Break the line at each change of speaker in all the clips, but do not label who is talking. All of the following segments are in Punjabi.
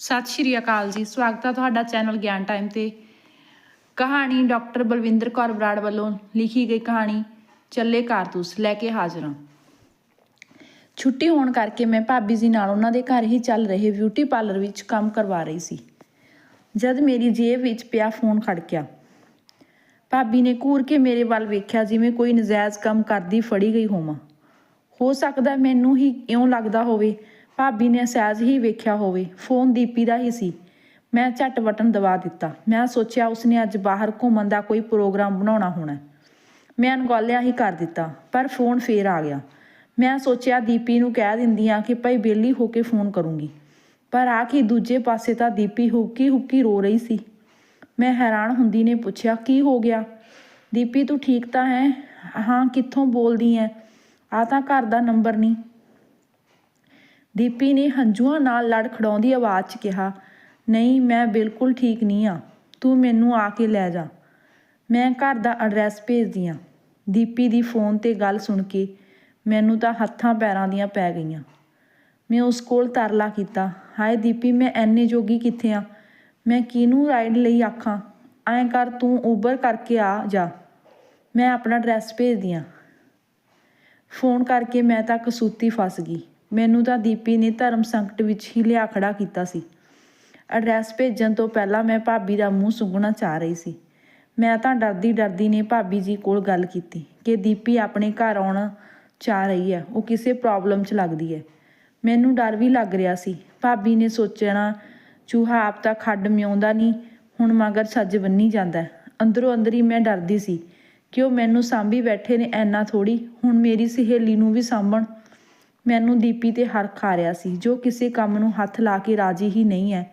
ਸਤਿ ਸ਼੍ਰੀ ਅਕਾਲ ਜੀ, ਸਵਾਗਤ ਹੈ ਤੁਹਾਡਾ ਚੈਨਲ ਗਿਆਨ ਟਾਈਮ ਤੇ। ਕਹਾਣੀ ਡਾਕਟਰ ਬਲਵਿੰਦਰ ਕੌਰ ਬਰਾੜ ਵੱਲੋਂ ਲਿਖੀ ਗਈ ਕਹਾਣੀ, ਚੱਲੇ ਕਾਰਤੂਸ ਲੈ ਕੇ ਹਾਜ਼ਰ ਹਾਂ। ਛੁੱਟੀ ਹੋਣ ਕਰਕੇ ਮੈਂ ਭਾਬੀ ਜੀ ਨਾਲ ਉਹਨਾਂ ਦੇ ਘਰ ਹੀ ਚੱਲ ਰਹੇ ਬਿਊਟੀ ਪਾਰਲਰ ਵਿੱਚ ਕੰਮ ਕਰਵਾ ਰਹੀ ਸੀ। ਜਦ ਮੇਰੀ ਜੇਬ ਵਿੱਚ ਪਿਆ ਫੋਨ ਖੜਕਿਆ ਭਾਬੀ ਨੇ ਘੂਰ ਕੇ ਮੇਰੇ ਵੱਲ ਵੇਖਿਆ ਜਿਵੇਂ ਕੋਈ ਨਜਾਇਜ਼ ਕੰਮ ਕਰਦੀ ਫੜੀ ਗਈ ਹੋਵਾਂ। ਹੋ ਸਕਦਾ ਮੈਨੂੰ ਹੀ ਇਉਂ ਲੱਗਦਾ ਹੋਵੇ ਭਾਬੀ ਨੇ ਸਹਿਜ ਹੀ ਵੇਖਿਆ ਹੋਵੇ, ਫੋਨ ਦੀਪੀ ਦਾ ਹੀ ਸੀ। ਮੈਂ ਝੱਟ ਬਟਨ ਦਬਾ ਦਿੱਤਾ। ਮੈਂ ਸੋਚਿਆ ਉਸਨੇ ਅੱਜ ਬਾਹਰ ਘੁੰਮਣ ਦਾ ਕੋਈ ਪ੍ਰੋਗਰਾਮ ਬਣਾਉਣਾ ਹੋਣਾ। ਮੈਂ ਅਣਗੌਲਿਆ ਹੀ ਕਰ ਦਿੱਤਾ, ਪਰ ਫੋਨ ਫੇਰ ਆ ਗਿਆ। ਮੈਂ ਸੋਚਿਆ ਦੀਪੀ ਨੂੰ ਕਹਿ ਦਿੰਦੀ ਆ ਕਿ ਭਾਈ ਬੇਲੀ ਹੋ ਕੇ ਫੋਨ ਕਰੂੰਗੀ। ਪਰ ਆ ਕੇ ਦੂਜੇ ਪਾਸੇ ਤਾਂ ਦੀਪੀ ਹੁੱਕੀ ਹੁੱਕੀ ਰੋ ਰਹੀ ਸੀ। ਮੈਂ ਹੈਰਾਨ ਹੁੰਦੀ ਨੇ ਪੁੱਛਿਆ, ਕੀ ਹੋ ਗਿਆ? ਦੀਪੀ ਤੂੰ ਠੀਕ ਤਾਂ ਹੈ? ਹਾਂ, ਕਿੱਥੋਂ ਬੋਲਦੀ ਐ ਆ ਤਾਂ ਘਰ ਦਾ ਨੰਬਰ ਨਹੀਂ। ਦੀਪੀ ਨੇ ਹੰਝੂਆਂ ਨਾਲ ਲੜ ਖੜਾਉਂਦੀ ਆਵਾਜ਼ 'ਚ ਕਿਹਾ, ਨਹੀਂ, ਮੈਂ ਬਿਲਕੁਲ ਠੀਕ ਨਹੀਂ ਆ। ਤੂੰ ਮੈਨੂੰ ਆ ਕੇ ਲੈ ਜਾ। ਮੈਂ ਘਰ ਦਾ ਐਡਰੈਸ ਭੇਜਦੀ ਆ। ਦੀਪੀ ਦੀ ਫੋਨ ਤੇ ਗੱਲ ਸੁਣ ਕੇ ਮੈਨੂੰ ਤਾਂ ਹੱਥਾਂ ਪੈਰਾਂ ਦੀਆਂ ਪੈ ਗਈਆਂ। ਮੈਂ ਉਸ ਕੋਲ ਤਰਲਾ ਕੀਤਾ, ਹਾਏ ਦੀਪੀ, ਮੈਂ ਐਨੇ ਜੋਗੀ ਕਿੱਥੇ ਆ? ਮੈਂ ਕਿਹਨੂੰ ਰਾਈਡ ਲਈ ਆਖਾਂ? ਐਂ ਕਰ, ਤੂੰ ਉਬਰ ਕਰਕੇ ਆ ਜਾ। ਮੈਂ ਆਪਣਾ ਐਡਰੈਸ ਭੇਜਦੀ ਆ। ਫੋਨ ਕਰਕੇ ਮੈਂ ਤਾਂ ਕਸੂਤੀ ਫਸ ਗਈ। ਮੈਨੂੰ ਤਾਂ ਦੀਪੀ ਨੇ ਧਰਮ ਸੰਕਟ ਵਿੱਚ ਹੀ ਲਿਆ ਖੜਾ ਕੀਤਾ ਸੀ। ਐਡਰੈਸ ਭੇਜਣ ਤੋਂ ਪਹਿਲਾਂ ਮੈਂ ਭਾਬੀ ਦਾ ਮੂੰਹ ਸੁੰਘਣਾ ਚਾਹ ਰਹੀ ਸੀ। ਮੈਂ ਤਾਂ ਡਰਦੀ ਡਰਦੀ ਨੇ ਭਾਬੀ ਜੀ ਕੋਲ ਗੱਲ ਕੀਤੀ ਕਿ ਦੀਪੀ ਆਪਣੇ ਘਰ ਆਉਣਾ ਚਾਹ ਰਹੀ ਹੈ, ਉਹ ਕਿਸੇ ਪ੍ਰੋਬਲਮ 'ਚ ਲੱਗਦੀ ਹੈ। ਮੈਨੂੰ ਡਰ ਵੀ ਲੱਗ ਰਿਹਾ ਸੀ। ਭਾਬੀ ਨੇ ਸੋਚਣਾ ਚੂਹਾ ਆਪ ਤਾਂ ਖੱਡ ਮਿਉਂਦਾ ਨਹੀਂ, ਹੁਣ ਮਗਰ ਸੱਜ ਬੰਨੀ ਜਾਂਦਾ ਅੰਦਰੋਂ ਅੰਦਰ ਹੀ ਮੈਂ ਡਰਦੀ ਸੀ ਕਿ ਉਹ ਮੈਨੂੰ ਸਾਂਭੀ ਬੈਠੇ ਨੇ ਐਨਾ ਥੋੜੀ ਹੁਣ ਮੇਰੀ ਸਹੇਲੀ ਨੂੰ ਵੀ ਸਾਂਭਣ ਮੈਨੂੰ ਦੀਪੀ ਤੇ ਹਰਖ ਆ ਰਿਹਾ ਸੀ, ਜੋ ਕਿਸੇ ਕੰਮ ਨੂੰ ਹੱਥ ਲਾ ਕੇ ਰਾਜੀ ਹੀ ਨਹੀਂ ਹੈ।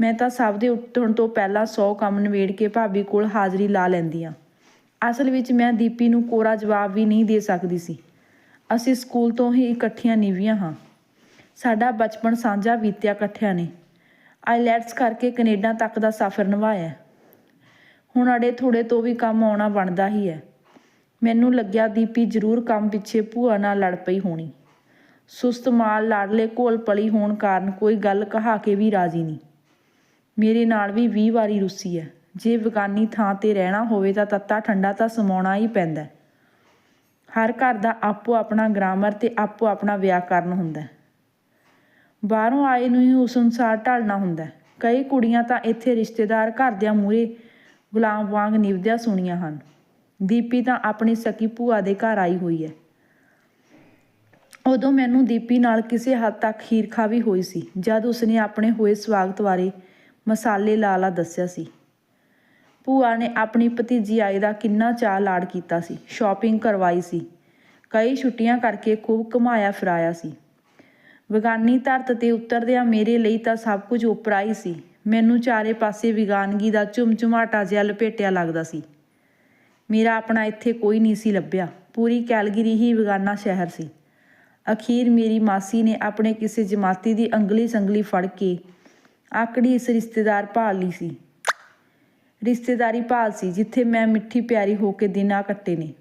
ਮੈਂ ਤਾਂ ਸਭ ਦੇ ਉੱਠਣ ਤੋਂ ਪਹਿਲਾਂ 100 ਕੰਮ ਨਿਬੇੜ ਕੇ ਭਾਬੀ ਕੋਲ ਹਾਜ਼ਰੀ ਲਾ ਲੈਂਦੀ ਆ ਅਸਲ ਵਿੱਚ ਮੈਂ ਦੀਪੀ ਨੂੰ ਕੋਰਾ ਜਵਾਬ ਵੀ ਨਹੀਂ ਦੇ ਸਕਦੀ ਸੀ। ਅਸੀਂ ਸਕੂਲ ਤੋਂ ਹੀ ਇਕੱਠੀਆਂ ਨਿਵੀਆਂ ਹਾਂ। ਸਾਡਾ ਬਚਪਨ ਸਾਂਝਾ ਬੀਤਿਆ ਇਕੱਠਿਆਂ ਨੇ। ਆਈਲੈਟਸ ਕਰਕੇ ਕੈਨੇਡਾ ਤੱਕ ਦਾ ਸਫ਼ਰ ਨਿਭਾਇਆ ਹੁਣ ਅੜੇ ਥੋੜੇ ਤੋਂ ਵੀ ਕੰਮ ਆਉਣਾ ਬਣਦਾ ਹੀ ਹੈ। ਮੈਨੂੰ ਲੱਗਿਆ ਦੀਪੀ ਜ਼ਰੂਰ ਕੰਮ ਪਿੱਛੇ ਭੂਆ ਨਾਲ ਲੜ ਪਈ ਹੋਣੀ। ਸੁਸਤ ਮਾਲ ਲਾਡਲੇ ਕੋਲ ਪਲੀ ਹੋਣ ਕਾਰਨ ਕੋਈ ਗੱਲ ਕਹਾ ਕੇ ਵੀ ਰਾਜੀ ਨਹੀਂ। ਮੇਰੇ ਨਾਲ ਵੀ 20 ਵਾਰੀ ਰੁੱਸੀ ਹੈ ਜੇ ਵਿਗਾਨੀ ਥਾਂ ਤੇ ਰਹਿਣਾ ਹੋਵੇ ਤਾਂ ਤੱਤਾ ਠੰਡਾ ਤਾਂ ਸਮਾਉਣਾ ਹੀ ਪੈਂਦਾ ਹਰ ਘਰ ਦਾ ਆਪੋ ਆਪਣਾ ਗ੍ਰਾਮਰ ਤੇ ਆਪੋ ਆਪਣਾ ਵਿਆਕਰਨ ਹੁੰਦਾ ਹੈ। ਬਾਹਰੋਂ ਆਏ ਨੂੰ ਹੀ ਉਸ ਅਨੁਸਾਰ ਢਲਣਾ ਹੁੰਦਾ ਕਈ ਕੁੜੀਆਂ ਤਾਂ ਇੱਥੇ ਰਿਸ਼ਤੇਦਾਰ ਘਰਦਿਆਂ ਮੂਰੇ ਗੁਲਾਮ ਵਾਂਗ ਨਿਭਦਿਆਂ ਸੁਣੀਆਂ ਹਨ। ਦੀਪੀ ਤਾਂ ਆਪਣੀ ਸਕੀ ਭੂਆ ਦੇ ਘਰ ਆਈ ਹੋਈ ਹੈ ਉਦੋਂ ਮੈਨੂੰ ਦੀਪੀ ਨਾਲ ਕਿਸੇ ਹੱਦ ਤੱਕ ਹੀਰਖਾ ਵੀ ਹੋਈ ਸੀ, ਜਦ ਉਸਨੇ ਆਪਣੇ ਹੋਏ ਸਵਾਗਤ ਬਾਰੇ ਮਸਾਲੇ ਲਾਲਾ ਦੱਸਿਆ ਸੀ। ਭੂਆ ਨੇ ਆਪਣੀ ਭਤੀਜੀ ਆਈ ਦਾ ਕਿੰਨਾ ਚਾਅ ਲਾੜ ਕੀਤਾ ਸੀ ਸ਼ਾਪਿੰਗ ਕਰਵਾਈ ਸੀ, ਕਈ ਛੁੱਟੀਆਂ ਕਰਕੇ ਖੂਬ ਘੁਮਾਇਆ ਫਿਰਾਇਆ ਸੀ। ਵਿਗਾਨੀ ਧਰਤ ਤੇ ਉਤਰਦਿਆਂ ਮੇਰੇ ਲਈ ਤਾਂ ਸਭ ਕੁਝ ਉਪਰਾ ਹੀ ਸੀ, ਮੈਨੂੰ ਚਾਰੇ ਪਾਸੇ ਵਿਗਾਨਗੀ ਦਾ ਝੁਮਝੁਮਾਟਾ ਜਿਹਾ ਲਪੇਟਿਆ ਲੱਗਦਾ ਸੀ। ਮੇਰਾ ਆਪਣਾ ਇੱਥੇ ਕੋਈ ਨਹੀਂ ਸੀ ਲੱਭਿਆ, ਪੂਰੀ ਕੈਲਗਰੀ ਹੀ ਵਿਗਾਨਾ ਸ਼ਹਿਰ ਸੀ। ਅਖੀਰ ਮੇਰੀ ਮਾਸੀ ਨੇ ਆਪਣੇ ਕਿਸੇ ਜਮਾਤੀ ਦੀ ਅੰਗਲੀ ਸੰਗਲੀ ਫੜ ਕੇ ਆਕੜੀ ਇਸ ਰਿਸ਼ਤੇਦਾਰ ਭਾਲ ਲਈ ਸੀ। ਰਿਸ਼ਤੇਦਾਰੀ ਭਾਲ ਸੀ, ਜਿੱਥੇ ਮੈਂ ਮਿੱਠੀ ਪਿਆਰੀ ਹੋ ਕੇ ਦਿਨਾਂ ਕੱਟੇ ਨੇ।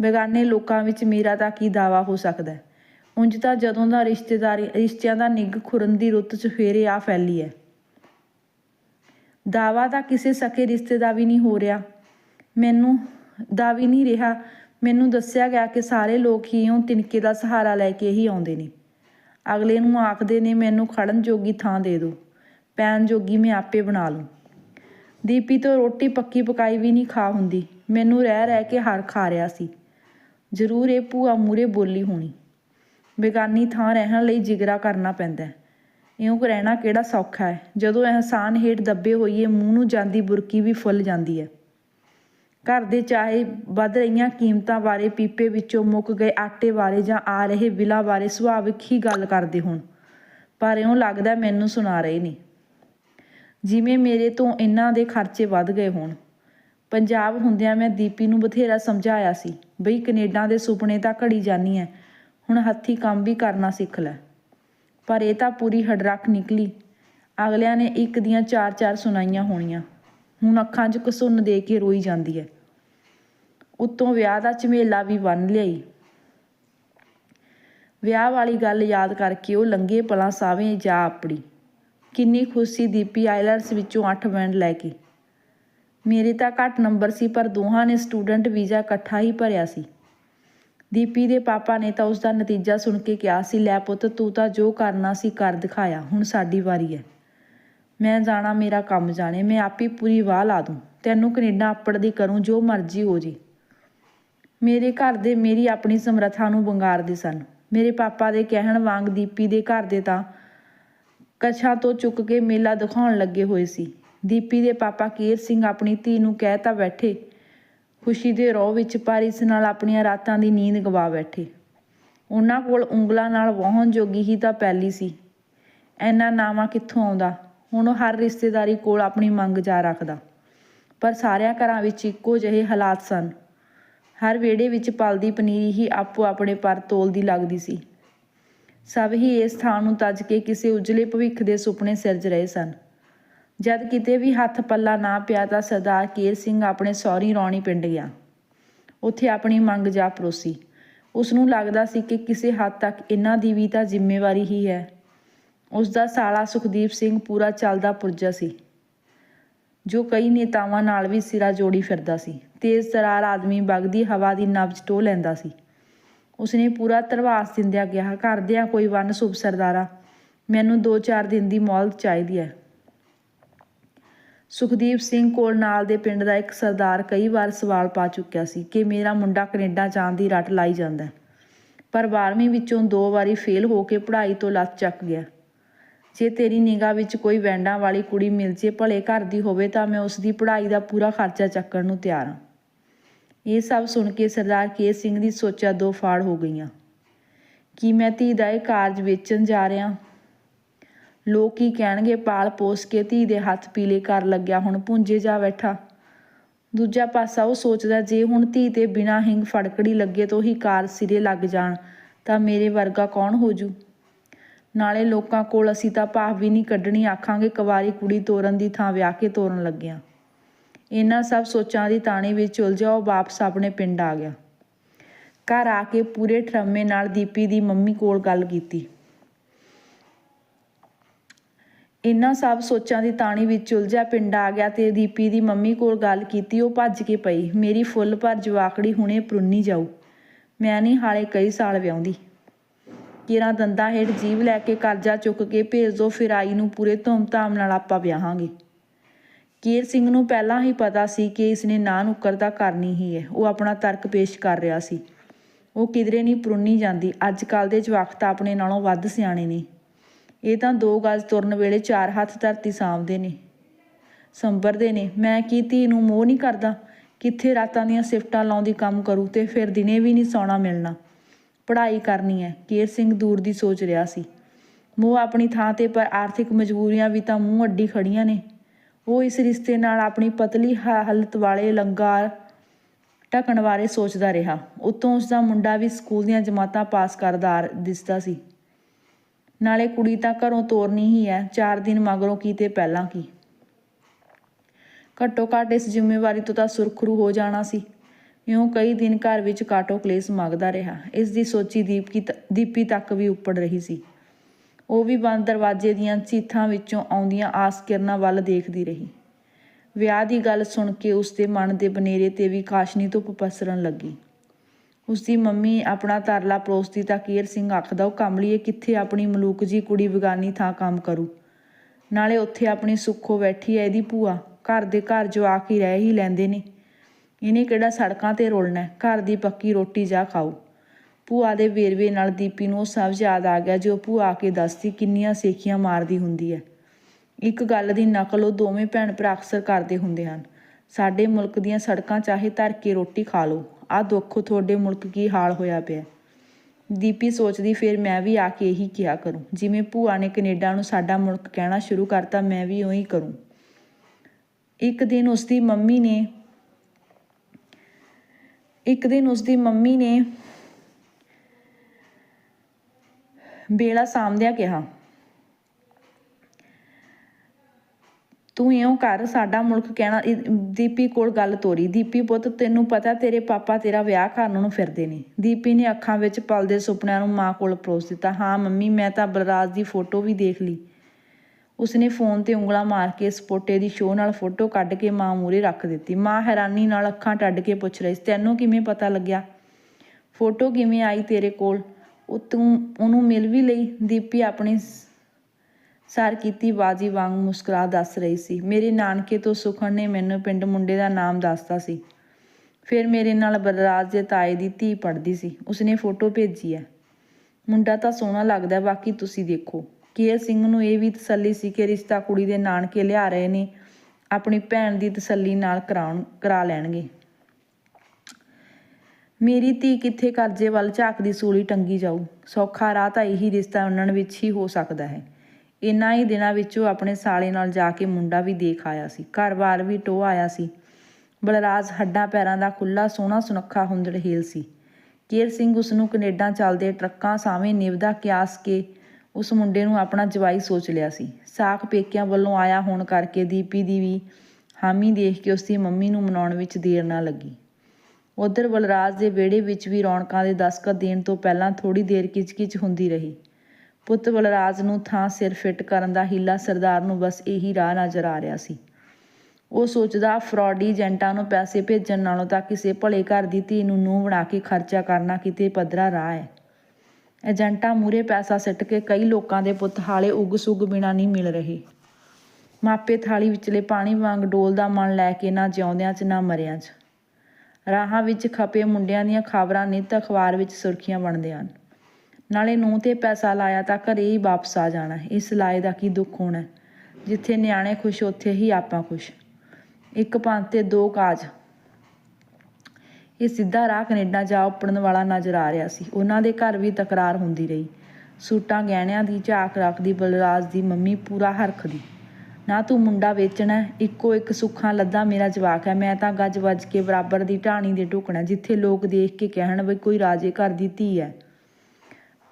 ਬੇਗਾਨੇ ਲੋਕਾਂ ਵਿੱਚ ਮੇਰਾ ਤਾਂ ਕੀ ਦਾਵਾ ਹੋ ਸਕਦਾ ਉਂਝ ਤਾਂ ਜਦੋਂ ਦਾ ਰਿਸ਼ਤੇਦਾਰੀ, ਰਿਸ਼ਤਿਆਂ ਦਾ ਨਿੱਘ ਖੁਰਨ ਦੀ ਰੁੱਤ 'ਚ ਫੇਰੇ ਆ ਫੈਲੀ ਹੈ। ਦਾਵਾ ਤਾਂ ਕਿਸੇ ਸਕੇ ਰਿਸ਼ਤੇ ਦਾ ਵੀ ਨਹੀਂ ਹੋ ਰਿਹਾ। ਮੈਨੂੰ ਦਾ ਵੀ ਨਹੀਂ ਰਿਹਾ ਮੈਨੂੰ ਦੱਸਿਆ ਗਿਆ ਕਿ ਸਾਰੇ ਲੋਕ ਹੀ ਉਹ ਤਿਨਕੇ ਦਾ ਸਹਾਰਾ ਲੈ ਕੇ ਹੀ ਆਉਂਦੇ ਨੇ। ਅਗਲੇ ਨੂੰ ਆਖਦੇ ਨੇ, ਮੈਨੂੰ ਖੜਨ ਜੋਗੀ ਥਾਂ ਦੇ ਦਿਓ। ਪੈਣ ਜੋਗੀ ਮੈਂ ਆਪੇ ਬਣਾ ਲੂੰ। ਦੀਪੀ ਤੋਂ ਰੋਟੀ ਪੱਕੀ ਪਕਾਈ ਵੀ ਨਹੀਂ ਖਾ ਹੁੰਦੀ। ਮੈਨੂੰ ਰਹਿ ਰਹਿ ਕੇ ਹਰ ਖਾ ਰਿਹਾ ਸੀ। ਜ਼ਰੂਰ ਇਹ ਭੂਆ ਮੂਰੇ ਬੋਲੀ ਹੋਣੀ। ਬੇਗਾਨੀ ਥਾਂ ਰਹਿਣ ਲਈ ਜਿਗਰਾ ਕਰਨਾ ਪੈਂਦਾ ਹੈ। ਇਉਂ ਰਹਿਣਾ ਕਿਹੜਾ ਸੌਖਾ ਹੈ? ਜਦੋਂ ਅਹਿਸਾਨ ਹੇਠ ਦੱਬੇ ਹੋਈਏ, ਮੂੰਹ ਨੂੰ ਜਾਂਦੀ ਬੁਰਕੀ ਵੀ ਫੁੱਲ ਜਾਂਦੀ ਹੈ। ਘਰ ਦੇ ਚਾਹੇ ਵੱਧ ਰਹੀਆਂ ਕੀਮਤਾਂ ਬਾਰੇ ਪੀਪੇ ਵਿੱਚੋਂ ਮੁੱਕ ਗਏ ਆਟੇ ਬਾਰੇ ਜਾਂ ਆ ਰਹੇ ਬਿੱਲਾਂ ਬਾਰੇ ਸੁਭਾਵਿਕ ਹੀ ਗੱਲ ਕਰਦੇ ਹੋਣ। ਪਰ ਇਉਂ ਲੱਗਦਾ ਮੈਨੂੰ ਸੁਣਾ ਰਹੇ ਨੇ। ਜਿਵੇਂ ਮੇਰੇ ਤੋਂ ਇਹਨਾਂ ਦੇ ਖਰਚੇ ਵੱਧ ਗਏ ਹੋਣ। ਪੰਜਾਬ ਹੁੰਦਿਆਂ ਮੈਂ ਦੀਪੀ ਨੂੰ ਬਥੇਰਾ ਸਮਝਾਇਆ ਸੀ, ਬਈ ਕੈਨੇਡਾ ਦੇ ਸੁਪਨੇ ਤਾਂ ਘੜੀ ਜਾਨੀ ਐ, ਹੁਣ ਹੱਥੀ ਕੰਮ ਵੀ ਕਰਨਾ ਸਿੱਖ ਲੈ। ਪਰ ਇਹ ਤਾਂ ਪੂਰੀ ਹਡਰਕ ਨਿਕਲੀ। ਅਗਲਿਆਂ ਨੇ ਇੱਕ ਦੀਆਂ ਚਾਰ ਚਾਰ ਸੁਣਾਈਆਂ ਹੋਣੀਆਂ। ਹੁਣ ਅੱਖਾਂ 'ਚ ਕਸੁੰਨ ਦੇ ਕੇ ਰੋਈ ਜਾਂਦੀ ਐ। ਉੱਤੋਂ ਵਿਆਹ ਦਾ ਝਮੇਲਾ ਵੀ ਬੰਨ ਲਿਆਈ। ਵਿਆਹ ਵਾਲੀ ਗੱਲ ਯਾਦ ਕਰਕੇ ਉਹ ਲੰਗੇ ਪਲਾਂ ਸਾਵੇਂ ਜਾ ਆਪੜੀ ਕਿੰਨੀ ਖੁਸ਼ ਸੀ ਦੀਪੀ ਆਈਲੈਟਸ ਵਿੱਚੋਂ 8 ਬੈਂਡ ਲੈ ਕੇ। ਮੇਰੇ ਤਾਂ ਘੱਟ ਨੰਬਰ ਸੀ, ਪਰ ਦੋਹਾਂ ਨੇ ਸਟੂਡੈਂਟ ਵੀਜ਼ਾ ਇਕੱਠਾ ਹੀ ਭਰਿਆ ਸੀ। ਦੀਪੀ ਦੇ ਪਾਪਾ ਨੇ ਤਾਂ ਉਸ ਦਾ ਨਤੀਜਾ ਸੁਣ ਕੇ ਕਿਹਾ ਸੀ, ਲੈ ਪੁੱਤ, ਤੂੰ ਤਾਂ ਜੋ ਕਰਨਾ ਸੀ ਕਰ ਦਿਖਾਇਆ, ਹੁਣ ਸਾਡੀ ਵਾਰੀ ਹੈ ਮੈਂ ਜਾਣਾ, ਮੇਰਾ ਕੰਮ ਜਾਣੇ, ਮੈਂ ਆਪੇ ਪੂਰੀ ਵਾਹ ਲਾ ਦੂੰ। ਤੈਨੂੰ ਕੈਨੇਡਾ ਅੱਪੜ ਦੀ ਕਰੂੰ, ਜੋ ਮਰਜ਼ੀ ਹੋ ਜੇ। ਮੇਰੇ ਘਰ ਦੇ ਮੇਰੀ ਆਪਣੀ ਸਮਰੱਥਾ ਨੂੰ ਵੰਗਾਰਦੇ ਸਨ। ਮੇਰੇ ਪਾਪਾ ਦੇ ਕਹਿਣ ਵਾਂਗ ਦੀਪੀ ਦੇ ਘਰ ਦੇ ਤਾਂ ਕਛਾ ਤੋਂ ਚੁੱਕ ਕੇ ਮੇਲਾ ਦਿਖਾਉਣ ਲੱਗੇ ਹੋਏ ਸੀ। ਦੀਪੀ ਦੇ ਪਾਪਾ ਕੇਰ ਸਿੰਘ ਆਪਣੀ ਧੀ ਨੂੰ ਕਹਿ ਤਾਂ ਬੈਠੇ। ਖੁਸ਼ੀ ਦੇ ਰੋਹ ਵਿੱਚ ਪਰ ਇਸ ਨਾਲ ਆਪਣੀਆਂ ਰਾਤਾਂ ਦੀ ਨੀਂਦ ਗਵਾ ਬੈਠੇ। ਉਹਨਾਂ ਕੋਲ ਉਂਗਲਾਂ ਨਾਲ ਵਾਹਣ ਜੋਗੀ ਹੀ ਤਾਂ ਪੈਲੀ ਸੀ। ਐਨਾ ਨਾਵਾਂ ਕਿੱਥੋਂ ਆਉਂਦਾ? ਹੁਣ ਉਹ ਹਰ ਰਿਸ਼ਤੇਦਾਰੀ ਕੋਲ ਆਪਣੀ ਮੰਗ ਜਾ ਰੱਖਦਾ। ਪਰ ਸਾਰਿਆਂ ਘਰਾਂ ਵਿੱਚ ਇੱਕੋ ਜਿਹੇ ਹਾਲਾਤ ਸਨ। ਹਰ ਵਿਹੜੇ ਵਿੱਚ ਪਲਦੀ ਪਨੀਰੀ ਹੀ ਆਪੋ ਆਪਣੇ ਪਰ ਤੋਲਦੀ ਲੱਗਦੀ ਸੀ। ਸਭ ਹੀ ਇਸ ਥਾਂ ਨੂੰ ਤੱਜ ਕੇ ਕਿਸੇ ਉਜਲੇ ਭਵਿੱਖ ਦੇ ਸੁਪਨੇ ਸਿਰਜ ਰਹੇ ਸਨ। ਜਦ ਕਿਤੇ ਵੀ ਹੱਥ ਪੱਲਾ ਨਾ ਪਿਆ ਤਾਂ ਸਰਦਾਰ ਕੇਰ ਸਿੰਘ ਆਪਣੇ ਸੌਰੀ ਰੌਣੀ ਪਿੰਡ ਗਿਆ। ਉੱਥੇ ਆਪਣੀ ਮੰਗ ਜਾ ਪਰੋਸੀ। ਉਸ ਨੂੰ ਲੱਗਦਾ ਸੀ ਕਿ ਕਿਸੇ ਹੱਦ ਤੱਕ ਇਹਨਾਂ ਦੀ ਵੀ ਤਾਂ ਜ਼ਿੰਮੇਵਾਰੀ ਹੀ ਹੈ। ਉਸ ਦਾ ਸਾਲਾ ਸੁਖਦੀਪ ਸਿੰਘ ਪੂਰਾ ਚੱਲਦਾ ਪੁਰਜਾ ਸੀ। ਜੋ ਕਈ ਨੇਤਾਵਾਂ ਨਾਲ ਵੀ ਸਿਰਾ ਜੋੜੀ ਫਿਰਦਾ ਸੀ। ਤੇਜ਼ ਤਰਾਰ ਆਦਮੀ ਵਗਦੀ ਹਵਾ ਦੀ ਨਬਜ਼ ਟੋ ਲੈਂਦਾ ਸੀ। ਉਸਨੇ ਪੂਰਾ ਧਰਵਾਸ ਦਿੰਦਿਆਂ ਕਿਹਾ ਕਰਦਿਆਂ ਕੋਈ ਵਨ ਸੁਭ ਸਰਦਾਰਾ, ਮੈਨੂੰ 2-4 ਦਿਨ ਦੀ ਮੌਲਤ ਚਾਹੀਦੀ ਹੈ ਸੁਖਦੀਪ ਸਿੰਘ ਕੋਲ ਨਾਲ ਦੇ ਪਿੰਡ ਦਾ ਇੱਕ ਸਰਦਾਰ ਕਈ ਵਾਰ ਸਵਾਲ ਪਾ ਚੁੱਕਿਆ ਸੀ ਕਿ ਮੇਰਾ ਮੁੰਡਾ ਕੈਨੇਡਾ ਜਾਣ ਦੀ ਰੱਟ ਲਾਈ ਜਾਂਦਾ ਪਰ 12ਵੀਂ ਵਿੱਚੋਂ ਦੋ ਵਾਰੀ ਫੇਲ ਹੋ ਕੇ ਪੜ੍ਹਾਈ ਤੋਂ ਲੱਤ ਚੱਕ ਗਿਆ। ਜੇ ਤੇਰੀ ਨਿਗਾਹ ਵਿੱਚ ਕੋਈ ਵੈਂਡਾਂ ਵਾਲੀ ਕੁੜੀ ਮਿਲ ਜੇ, ਭਲੇ ਘਰ ਦੀ ਹੋਵੇ, ਤਾਂ ਮੈਂ ਉਸ ਦੀ ਪੜ੍ਹਾਈ ਦਾ ਪੂਰਾ ਖਰਚਾ ਚੱਕਣ ਨੂੰ ਤਿਆਰ ਹਾਂ ਇਹ ਸਭ ਸੁਣ ਕੇ ਸਰਦਾਰ ਕੇ ਸਿੰਘ ਦੀ ਸੋਚਾਂ ਦੋ ਫਾੜ ਹੋ ਗਈਆਂ। ਕੀ ਮੈਂ ਧੀ ਦਾ ਇਹ ਕਾਰਜ ਵੇਚਣ ਜਾ ਰਿਹਾ? ਲੋਕ ਕੀ ਕਹਿਣਗੇ, ਪਾਲ ਪੋਸ ਕੇ ਧੀ ਦੇ ਹੱਥ ਪੀਲੇ ਕਰ ਲੱਗਿਆ, ਹੁਣ ਪੁੰਜੇ ਜਾ ਬੈਠਾ। ਦੂਜਾ ਪਾਸਾ ਉਹ ਸੋਚਦਾ, ਜੇ ਹੁਣ ਧੀ ਤੇ ਬਿਨਾ ਹਿੰਗ ਫੜਕੜੀ ਲੱਗੇ ਤੋਂ ਹੀ ਕਾਰ ਸਿਰੇ ਲੱਗ ਜਾਣ, ਤਾਂ ਮੇਰੇ ਵਰਗਾ ਕੌਣ ਹੋ ਜੂ? ਨਾਲੇ ਲੋਕਾਂ ਕੋਲ ਅਸੀਂ ਤਾਂ ਭਾਵ ਵੀ ਨਹੀਂ ਕੱਢਣੀ, ਆਖਾਂਗੇ ਕੁਵਾਰੀ ਕੁੜੀ ਤੋਰਨ ਦੀ ਥਾਂ ਵਿਆਹ ਕੇ ਤੋਰਨ ਲੱਗਿਆ। ਇਹਨਾਂ ਸਭ ਸੋਚਾਂ ਦੀ ਤਾਣੀ ਵਿੱਚ ਉਲਝਿਆ, ਉਹ ਵਾਪਸ ਆਪਣੇ ਪਿੰਡ ਆ ਗਿਆ। ਘਰ ਆ ਕੇ ਪੂਰੇ ਠਰਮੇ ਨਾਲ ਦੀਪੀ ਦੀ ਮੰਮੀ ਕੋਲ ਗੱਲ ਕੀਤੀ। ਇਹਨਾਂ ਸਭ ਸੋਚਾਂ ਦੀ ਤਾਣੀ ਵਿੱਚ ਉਲਝਿਆ, ਪਿੰਡ ਆ ਗਿਆ ਤੇ ਦੀਪੀ ਦੀ ਮੰਮੀ ਕੋਲ ਗੱਲ ਕੀਤੀ, ਉਹ ਭੱਜ ਕੇ ਪਈ। ਮੇਰੀ ਫੁੱਲ ਭਰ ਜਵਾਕੜੀ ਹੁਣੇ ਪਰੁੰਨੀ ਜਾਊ। ਮੈਂ ਨਹੀਂ ਹਾਲੇ ਕਈ ਸਾਲ ਵਿਆਹੁੰਦੀ। ਕਿਰਾਂ ਦੰਦਾਂ ਹੇਠ ਜੀਵ ਲੈ ਕੇ ਕਰਜ਼ਾ ਚੁੱਕ ਕੇ ਭੇਜ ਦੋ, ਫਿਰ ਆਈ ਨੂੰ ਪੂਰੇ ਧੂਮ-ਧਾਮ ਨਾਲ ਆਪਾਂ ਵਿਆਹਾਂਗੇ। ਕੇਰ ਸਿੰਘ ਨੂੰ ਪਹਿਲਾਂ ਹੀ ਪਤਾ ਸੀ ਕਿ ਇਸਨੇ ਨਾ ਨੁੱਕਰਦਾ ਕਰਨੀ ਹੀ ਹੈ। ਉਹ ਆਪਣਾ ਤਰਕ ਪੇਸ਼ ਕਰ ਰਿਹਾ ਸੀ। ਉਹ ਕਿਧਰੇ ਨਹੀਂ ਪਰੁੰਨੀ ਜਾਂਦੀ। ਅੱਜ ਕੱਲ ਦੇ ਜਵਾਕ ਤਾਂ ਆਪਣੇ ਨਾਲੋਂ ਵੱਧ ਸਿਆਣੇ ਨੇ। ਇਹ ਤਾਂ ਦੋ ਗਜ਼ ਤੁਰਨ ਵੇਲੇ ਚਾਰ ਹੱਥ ਧਰਤੀ ਸਾਂਭਦੇ ਨੇ। ਸੰਭਰਦੇ ਨੇ। ਮੈਂ ਕੀ ਧੀ ਨੂੰ ਮੋਹ ਨਹੀਂ ਕਰਦਾ? ਕਿੱਥੇ ਰਾਤਾਂ ਦੀਆਂ ਸਿਫਟਾਂ ਲਾਉਂਦੀ ਕੰਮ ਕਰੂ ਤੇ ਫਿਰ ਦਿਨੇ ਵੀ ਨਹੀਂ ਸੌਣਾ ਮਿਲਣਾ? ਪੜ੍ਹਾਈ ਕਰਨੀ ਹੈ। ਕੇਰ ਸਿੰਘ ਦੂਰ ਦੀ ਸੋਚ ਰਿਹਾ ਸੀ। ਮੋਹ ਆਪਣੀ ਥਾਂ ਤੇ ਪਰ ਆਰਥਿਕ ਮਜਬੂਰੀਆਂ ਵੀ ਤਾਂ ਮੂੰਹ ਅੱਡੀ ਖੜੀਆਂ ਨੇ। ਉਹ ਇਸ ਰਿਸ਼ਤੇ ਨਾਲ ਆਪਣੀ ਪਤਲੀ ਹਾਲਤ ਵਾਲੇ ਲੰਗਾਰ ਢਕਣ ਬਾਰੇ ਸੋਚਦਾ ਰਿਹਾ। ਉਤੋਂ ਉਸ ਦਾ ਮੁੰਡਾ ਵੀ ਸਕੂਲ ਦੀਆਂ ਜਮਾਤਾਂ ਪਾਸ ਕਰਦਾ ਦਿਸਦਾ ਸੀ। ਨਾਲੇ ਕੁੜੀ ਤਾਂ ਘਰੋਂ ਤੋਰਨੀ ਹੀ ਹੈ ਚਾਰ ਦਿਨ ਮਗਰੋਂ ਕੀ ਤੇ ਪਹਿਲਾਂ ਕੀ। ਘੱਟੋ ਘੱਟ ਇਸ ਜ਼ਿੰਮੇਵਾਰੀ ਤੋਂ ਤਾਂ ਸੁਰਖਰੂ ਹੋ ਜਾਣਾ ਸੀ। ਇਉਂ ਕਈ ਦਿਨ ਘਰ ਵਿੱਚ ਕਾਟੋ ਕਲੇਸ਼ ਮੰਗਦਾ ਰਿਹਾ। ਇਸ ਦੀ ਸੋਚੀ ਦੀਪਕੀ ਤ- ਦੀਪੀ ਤੱਕ ਵੀ ਉੱਪੜ ਰਹੀ ਸੀ। ਉਹ ਵੀ ਬੰਦ ਦਰਵਾਜ਼ੇ ਦੀਆਂ ਚੀਥਾਂ ਵਿੱਚੋਂ ਆਉਂਦੀਆਂ ਆਸ ਕਿਰਨਾਂ ਵੱਲ ਦੇਖਦੀ ਰਹੀ। ਵਿਆਹ ਦੀ ਗੱਲ ਸੁਣ ਕੇ ਉਸ ਦੇ ਮਨ ਦੇ ਬਨੇਰੇ ਤੇ ਵੀ ਕਾਸ਼ਨੀ ਧੁੱਪ ਪਸਰਨ ਲੱਗੀ। ਉਸ ਦੀ ਮੰਮੀ ਆਪਣਾ ਤਰਲਾ ਪਰੋਸਦੀ ਤਾਂ ਕੀਰ ਸਿੰਘ ਆਖਦਾ, ਉਹ ਕਮਲੀਏ, ਕਿੱਥੇ ਆਪਣੀ ਮਲੂਕ ਜੀ ਕੁੜੀ ਬਗਾਨੀ ਥਾਂ ਕੰਮ ਕਰੂ? ਨਾਲੇ ਉੱਥੇ ਆਪਣੀ ਸੁੱਖੋ ਬੈਠੀ ਐ ਇਹਦੀ ਭੂਆ। ਘਰ ਦੇ ਘਰ ਜਵਾਕ ਹੀ ਰਹਿ ਹੀ ਲੈਂਦੇ ਨੇ। ਇਹਨੇ ਕਿਹੜਾ ਸੜਕਾਂ ਤੇ ਰੋਲਣਾ? ਘਰ ਦੀ ਪੱਕੀ ਰੋਟੀ ਜਾ ਖਾਓ ਭੂਆ ਦੇ ਵੇਰਵੇ ਨਾਲ ਦੀਪੀ ਨੂੰ ਉਹ ਸਭ ਯਾਦ ਆ ਗਿਆ ਜੋ ਭੂਆ ਆ ਕੇ ਦੱਸਦੀ ਕਿੰਨੀਆਂ ਸੇਖੀਆਂ ਮਾਰਦੀ ਹੁੰਦੀ ਹੈ। ਇੱਕ ਗੱਲ ਦੀ ਨਕਲ ਉਹ ਦੋਵੇਂ ਭੈਣ ਭਰਾ ਅਕਸਰ ਕਰਦੇ ਹੁੰਦੇ ਹਨ। ਸਾਡੇ ਮੁਲਕ ਦੀਆਂ ਸੜਕਾਂ ਚਾਹੇ ਧਰ ਕੇ ਰੋਟੀ ਖਾ ਲਓ, ਆਹ ਦੁੱਖ ਤੁਹਾਡੇ ਮੁਲਕ ਕੀ ਹਾਲ ਹੋਇਆ ਪਿਆ? ਦੀਪੀ ਸੋਚਦੀ, ਫਿਰ ਮੈਂ ਵੀ ਆ ਕੇ ਇਹੀ ਕਿਹਾ ਕਰੂੰ। ਜਿਵੇਂ ਭੂਆ ਨੇ ਕੈਨੇਡਾ ਨੂੰ ਸਾਡਾ ਮੁਲਕ ਕਹਿਣਾ ਸ਼ੁਰੂ ਕਰਤਾ, ਮੈਂ ਵੀ ਉਹੀ ਕਰੂੰ। ਇੱਕ ਦਿਨ ਉਸ ਦੀ ਮੰਮੀ ਨੇ ਇੱਕ ਦਿਨ ਉਸ ਦੀ ਮੰਮੀ ਨੇ ਬੇਲਾ ਸਾਂਭਦਿਆਂ ਕਿਹਾ, ਤੂੰ ਇਉਂ ਕਰ, ਸਾਡਾ ਮੁਲਕ ਕਹਿਣਾ ਦੀਪੀ ਕੋਲ ਗੱਲ ਤੋਰੀ। ਦੀਪੀ ਪੁੱਤ, ਤੈਨੂੰ ਪਤਾ ਤੇਰੇ ਪਾਪਾ ਤੇਰਾ ਵਿਆਹ ਕਰਨ ਨੂੰ ਫਿਰਦੇ ਨੇ। ਦੀਪੀ ਨੇ ਅੱਖਾਂ ਵਿੱਚ ਪਲਦੇ ਸੁਪਨਿਆਂ ਨੂੰ ਮਾਂ ਕੋਲ ਪਰੋਸ ਦਿੱਤਾ। ਹਾਂ ਮੰਮੀ, ਮੈਂ ਤਾਂ ਬਲਰਾਜ ਦੀ ਫੋਟੋ ਵੀ ਦੇਖ ਲਈ। ਉਸਨੇ ਫੋਨ ਤੇ ਉਂਗਲਾਂ ਮਾਰ ਕੇ ਸਪੋਟੇ ਦੀ ਸ਼ੋਅ ਨਾਲ ਫੋਟੋ ਕੱਢ ਕੇ ਮਾਂ ਮੂਹਰੇ ਰੱਖ ਦਿੱਤੀ। ਮਾਂ ਹੈਰਾਨੀ ਨਾਲ ਅੱਖਾਂ ਟੱਡ ਕੇ ਪੁੱਛ ਰਹੀ ਤੈਨੂੰ ਕਿਵੇਂ ਪਤਾ ਲੱਗਿਆ? ਫੋਟੋ ਕਿਵੇਂ ਆਈ ਤੇਰੇ ਕੋਲ? ਉਹ ਤੂੰ, ਉਹਨੂੰ ਮਿਲ ਵੀ ਲਈ। ਦੀਪੀ ਆਪਣੀ ਸ- ਸਰ ਕੀਤੀ ਬਾਜੀ ਵਾਂਗ ਮੁਸਕਰਾ ਦੱਸ ਰਹੀ ਸੀ। ਮੇਰੇ ਨਾਨਕੇ ਤੋਂ ਸੁਖਣ ਨੇ ਮੈਨੂੰ ਪਿੰਡ ਮੁੰਡੇ ਦਾ ਨਾਮ ਦੱਸਤਾ ਸੀ। ਫਿਰ ਮੇਰੇ ਨਾਲ ਬਲਰਾਜ ਦੇ ਤਾਏ ਦੀ ਧੀ ਪੜਦੀ ਸੀ। ਉਸਨੇ ਫੋਟੋ ਭੇਜੀ ਹੈ। ਮੁੰਡਾ ਤਾਂ ਸੋਹਣਾ ਲੱਗਦਾ, ਬਾਕੀ ਤੁਸੀਂ ਦੇਖੋ। ਕੇਰ ਸਿੰਘ ਨੂੰ ਇਹ ਵੀ ਤਸੱਲੀ ਸੀ ਕਿ ਰਿਸ਼ਤਾ ਕੁੜੀ ਦੇ ਨਾਨਕੇ ਲਿਆ ਰਹੇ ਨੇ। ਆਪਣੀ ਭੈਣ ਦੀ ਤਸੱਲੀ ਨਾਲ ਕਰਾਉਣ, ਕਰਾ ਲੈਣਗੇ। ਮੇਰੀ ਧੀ ਕਿੱਥੇ ਕਰਜ਼ੇ ਵੱਲ ਝਾਕਦੀ ਸੂਲੀ ਟੰਗੀ ਜਾਊ? ਸੌਖਾ ਰਾਹ ਤਾਂ ਇਹੀ ਰਿਸ਼ਤਾ ਉਨਣ ਵਿੱਚ ਹੀ ਹੋ ਸਕਦਾ ਹੈ। ਇਨ੍ਹਾਂ ਹੀ ਦਿਨਾਂ ਵਿੱਚ ਉਹ ਆਪਣੇ ਸਾਲੇ ਨਾਲ ਜਾ ਕੇ ਮੁੰਡਾ ਵੀ ਦੇਖ ਆਇਆ ਸੀ। ਘਰ-ਬਾਰ ਵੀ ਟੋਹ ਆਇਆ ਸੀ। ਬਲਰਾਜ ਹੱਡਾਂ ਪੈਰਾਂ ਦਾ ਖੁੱਲਾ ਸੋਹਣਾ ਸੁਨੱਖਾ ਹੁੰਦੜ ਹੀਲ ਸੀ। ਕੇਰ ਸਿੰਘ ਉਸ ਨੂੰ ਕੈਨੇਡਾ ਚੱਲਦੇ ਟਰੱਕਾਂ ਸਾਵੇਂ ਨਿਭਦਾ ਕਿਆਸ ਕੇ ਉਸ ਮੁੰਡੇ ਨੂੰ ਆਪਣਾ ਜਵਾਈ ਸੋਚ ਲਿਆ ਸੀ। ਸਾਖ ਪੇਕਿਆਂ ਵੱਲੋਂ ਆਇਆ ਹੋਣ ਕਰਕੇ ਦੀਪੀ ਦੀ ਵੀ ਹਾਮੀ ਦੇਖ ਕੇ ਉਸ ਦੀ ਮੰਮੀ ਨੂੰ ਮਨਾਉਣ ਵਿੱਚ ਦੇਰ ਨਾ ਲੱਗੀ। ਉਧਰ ਬਲਰਾਜ ਦੇ ਵਿਹੜੇ ਵਿੱਚ ਵੀ ਰੌਣਕਾਂ ਦੇ ਦਸਕਤ ਦੇਣ ਤੋਂ ਪਹਿਲਾਂ ਥੋੜੀ ਦੇਰ ਕਿਚਕਿਚ ਹੁੰਦੀ ਰਹੀ। ਪੁੱਤ ਬਲਰਾਜ ਨੂੰ ਥਾਂ ਸਿਰ ਫਿੱਟ ਕਰਨ ਦਾ ਹੀਲਾ ਸਰਦਾਰ ਨੂੰ ਬਸ ਇਹੀ ਰਾਹ ਨਜ਼ਰ ਆ ਰਿਹਾ ਸੀ। ਉਹ ਸੋਚਦਾ, ਫਰਾਡੀ ਏਜੰਟਾਂ ਨੂੰ ਪੈਸੇ ਭੇਜਣ ਨਾਲੋਂ ਤਾਂ ਕਿਸੇ ਭਲੇ ਘਰ ਦੀ ਧੀ ਨੂੰ ਨੂੰਹ ਬਣਾ ਕੇ ਖਰਚਾ ਕਰਨਾ ਕਿਤੇ ਪੱਧਰਾ ਰਾਹ ਹੈ। ਏਜੰਟਾਂ ਮੂਰੇ ਪੈਸਾ ਸਿੱਟ ਕੇ ਕਈ ਲੋਕਾਂ ਦੇ ਪੁੱਤ ਹਾਲੇ ਉਗ ਸੁਗ ਬਿਨਾ ਨਹੀਂ ਮਿਲ ਰਹੇ। ਮਾਪੇ ਥਾਲੀ ਵਿਚਲੇ ਪਾਣੀ ਵਾਂਗ ਡੋਲਦਾ ਮਨ ਲੈ ਕੇ ਨਾ ਜਿਉਂਦਿਆਂ 'ਚ, ਨਾ ਮਰਿਆਂ 'ਚ। ਰਾਹਾਂ ਵਿੱਚ ਖਪੇ ਮੁੰਡਿਆਂ ਦੀਆਂ ਖਬਰਾਂ ਨਿੱਤ ਅਖਬਾਰ ਵਿੱਚ ਸੁਰਖੀਆਂ ਬਣਦੀਆਂ ਹਨ। ਨਾਲੇ ਨੂੰ ਤੇ ਪੈਸਾ ਲਾਇਆ ਤਾਂ ਘਰੇ ਹੀ ਵਾਪਸ ਆ ਜਾਣਾ, ਇਸ ਲਾਏ ਦਾ ਕੀ ਦੁੱਖ ਹੋਣਾ? ਜਿੱਥੇ ਨਿਆਣੇ ਖੁਸ਼, ਉੱਥੇ ਹੀ ਆਪਾਂ ਖੁਸ਼। ਇੱਕ ਪੰਥ ਤੇ ਦੋ ਕਾਜ। ਇਹ ਸਿੱਧਾ ਰਾਹ ਕੈਨੇਡਾ ਜਾ ਉਪੜਨ ਵਾਲਾ ਨਜ਼ਰ ਆ ਰਿਹਾ ਸੀ। ਉਹਨਾਂ ਦੇ ਘਰ ਵੀ ਤਕਰਾਰ ਹੁੰਦੀ ਰਹੀ। ਸੂਟਾਂ ਗਹਿਣਿਆਂ ਦੀ ਝਾਕ ਰੱਖਦੀ, ਬਲਰਾਜ ਦੀ ਮੰਮੀ ਪੂਰਾ ਹਰਖਦੀ। ਨਾ ਤੂੰ ਮੁੰਡਾ ਵੇਚਣਾ, ਇੱਕੋ ਇੱਕ ਸੁੱਖਾਂ ਲੱਦਾ ਮੇਰਾ ਜਵਾਕ ਹੈ। ਮੈਂ ਤਾਂ ਗੱਜ ਵੱਜ ਕੇ ਬਰਾਬਰ ਦੀ ਢਾਣੀ ਦੇ ਢੁਕਣਾ, ਜਿੱਥੇ ਲੋਕ ਦੇਖ ਕੇ ਕਹਿਣ ਵੀ ਕੋਈ ਰਾਜੇ ਘਰ ਦੀ ਧੀ ਹੈ।